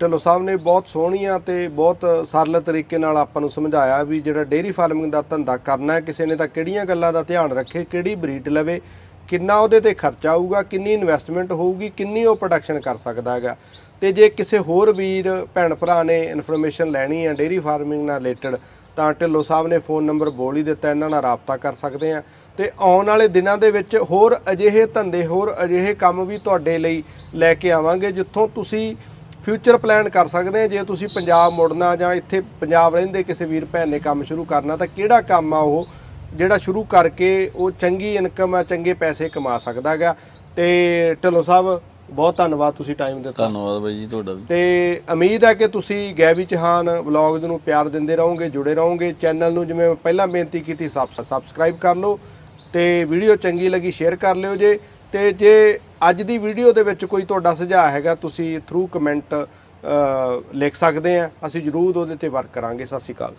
ਢਿੱਲੋਂ ਸਾਹਿਬ ਨੇ ਬਹੁਤ ਸੋਹਣੀਆਂ ਤੇ ਬਹੁਤ ਸਰਲ ਤਰੀਕੇ ਨਾਲ ਆਪਾਂ ਨੂੰ ਸਮਝਾਇਆ ਵੀ ਜਿਹੜਾ ਡੇਅਰੀ ਫਾਰਮਿੰਗ ਦਾ ਧੰਦਾ ਕਰਨਾ ਹੈ, ਕਿਸੇ ਨੇ ਤਾਂ ਕਿਹੜੀਆਂ ਗੱਲਾਂ ਦਾ ਧਿਆਨ ਰੱਖੇ, ਕਿਹੜੀ ਬਰੀਡ ਲਵੇ, ਕਿੰਨਾ ਉਹਦੇ ਤੇ ਖਰਚਾ ਆਊਗਾ, ਕਿੰਨੀ ਇਨਵੈਸਟਮੈਂਟ ਹੋਊਗੀ, ਕਿੰਨੀ ਉਹ ਪ੍ਰੋਡਕਸ਼ਨ ਕਰ ਸਕਦਾ ਹੈਗਾ। ਤੇ ਜੇ ਕਿਸੇ ਹੋਰ ਵੀਰ, ਭੈਣ ਭਰਾ ਨੇ ਇਨਫੋਰਮੇਸ਼ਨ ਲੈਣੀ ਹੈ ਡੇਅਰੀ ਫਾਰਮਿੰਗ ਨਾਲ ਰਿਲੇਟਡ ਤਾਂ ਢਿੱਲੋਂ ਸਾਹਿਬ ਨੇ ਫੋਨ ਨੰਬਰ ਬੋਲ ਹੀ ਦਿੱਤਾ, ਇਹਨਾਂ ਨਾਲ ਰਾਬਤਾ ਕਰ ਸਕਦੇ ਆ ਤੇ ਆਉਣ ਵਾਲੇ ਦਿਨਾਂ ਦੇ ਵਿੱਚ ਹੋਰ ਅਜਿਹੇ ਧੰਦੇ ਹੋਰ ਅਜਿਹੇ ਕੰਮ ਵੀ ਤੁਹਾਡੇ ਲਈ ਲੈ ਕੇ ਆਵਾਂਗੇ ਜਿੱਥੋਂ ਤੁਸੀਂ ਫਿਊਚਰ ਪਲਾਨ ਕਰ ਸਕਦੇ ਆ ਜੇ ਤੁਸੀਂ ਪੰਜਾਬ ਮੁੜਨਾ ਜਾਂ ਇੱਥੇ ਪੰਜਾਬ ਰਹਿੰਦੇ ਕਿਸੇ ਵੀਰ ਭੈਣ ਨੇ ਕੰਮ ਸ਼ੁਰੂ ਕਰਨਾ ਤਾਂ ਕਿਹੜਾ ਕੰਮ ਆ ਉਹ? ਜਿਹੜਾ ਸ਼ੁਰੂ ਕਰਕੇ ਉਹ ਚੰਗੀ ਇਨਕਮ ਆ ਚੰਗੇ ਪੈਸੇ ਕਮਾ ਸਕਦਾ ਹੈਗਾ। ਤੇ ਢਿੱਲੋਂ ਸਾਹਿਬ ਬਹੁਤ ਧੰਨਵਾਦ ਤੁਸੀਂ ਟਾਈਮ ਦਿੱਤਾ। ਧੰਨਵਾਦ ਬਾਈ ਜੀ ਤੁਹਾਡਾ ਵੀ। ਤੇ ਉਮੀਦ ਹੈ ਕਿ ਤੁਸੀਂ ਗੈਵੀ ਚਹਾਨ ਵਲੌਗਸ ਨੂੰ ਪਿਆਰ ਦਿੰਦੇ ਰਹੋਗੇ ਜੁੜੇ ਰਹੋਗੇ। ਚੈਨਲ ਨੂੰ ਜਿਵੇਂ ਮੈਂ ਪਹਿਲਾਂ ਬੇਨਤੀ ਕੀਤੀ ਸਬ- ਸਬਸਕ੍ਰਾਈਬ ਕਰ ਲਓ। ਤੇ ਵੀਡੀਓ ਚੰਗੀ ਲੱਗੀ ਸ਼ੇਅਰ ਕਰ ਲਿਓ ਜੇ। ਤੇ ਜੇ ਅੱਜ ਦੀ ਵੀਡੀਓ ਦੇ ਵਿੱਚ ਕੋਈ ਤੁਹਾਡਾ ਸੁਝਾਅ ਹੈਗਾ, ਤੁਸੀਂ ਥਰੂ ਕਮੈਂਟ ਲਿਖ ਸਕਦੇ ਆ। ਅਸੀਂ ਜ਼ਰੂਰ ਉਹਦੇ ਤੇ ਵਰਕ ਕਰਾਂਗੇ। ਸਤਿ ਸ਼੍ਰੀ ਅਕਾਲ।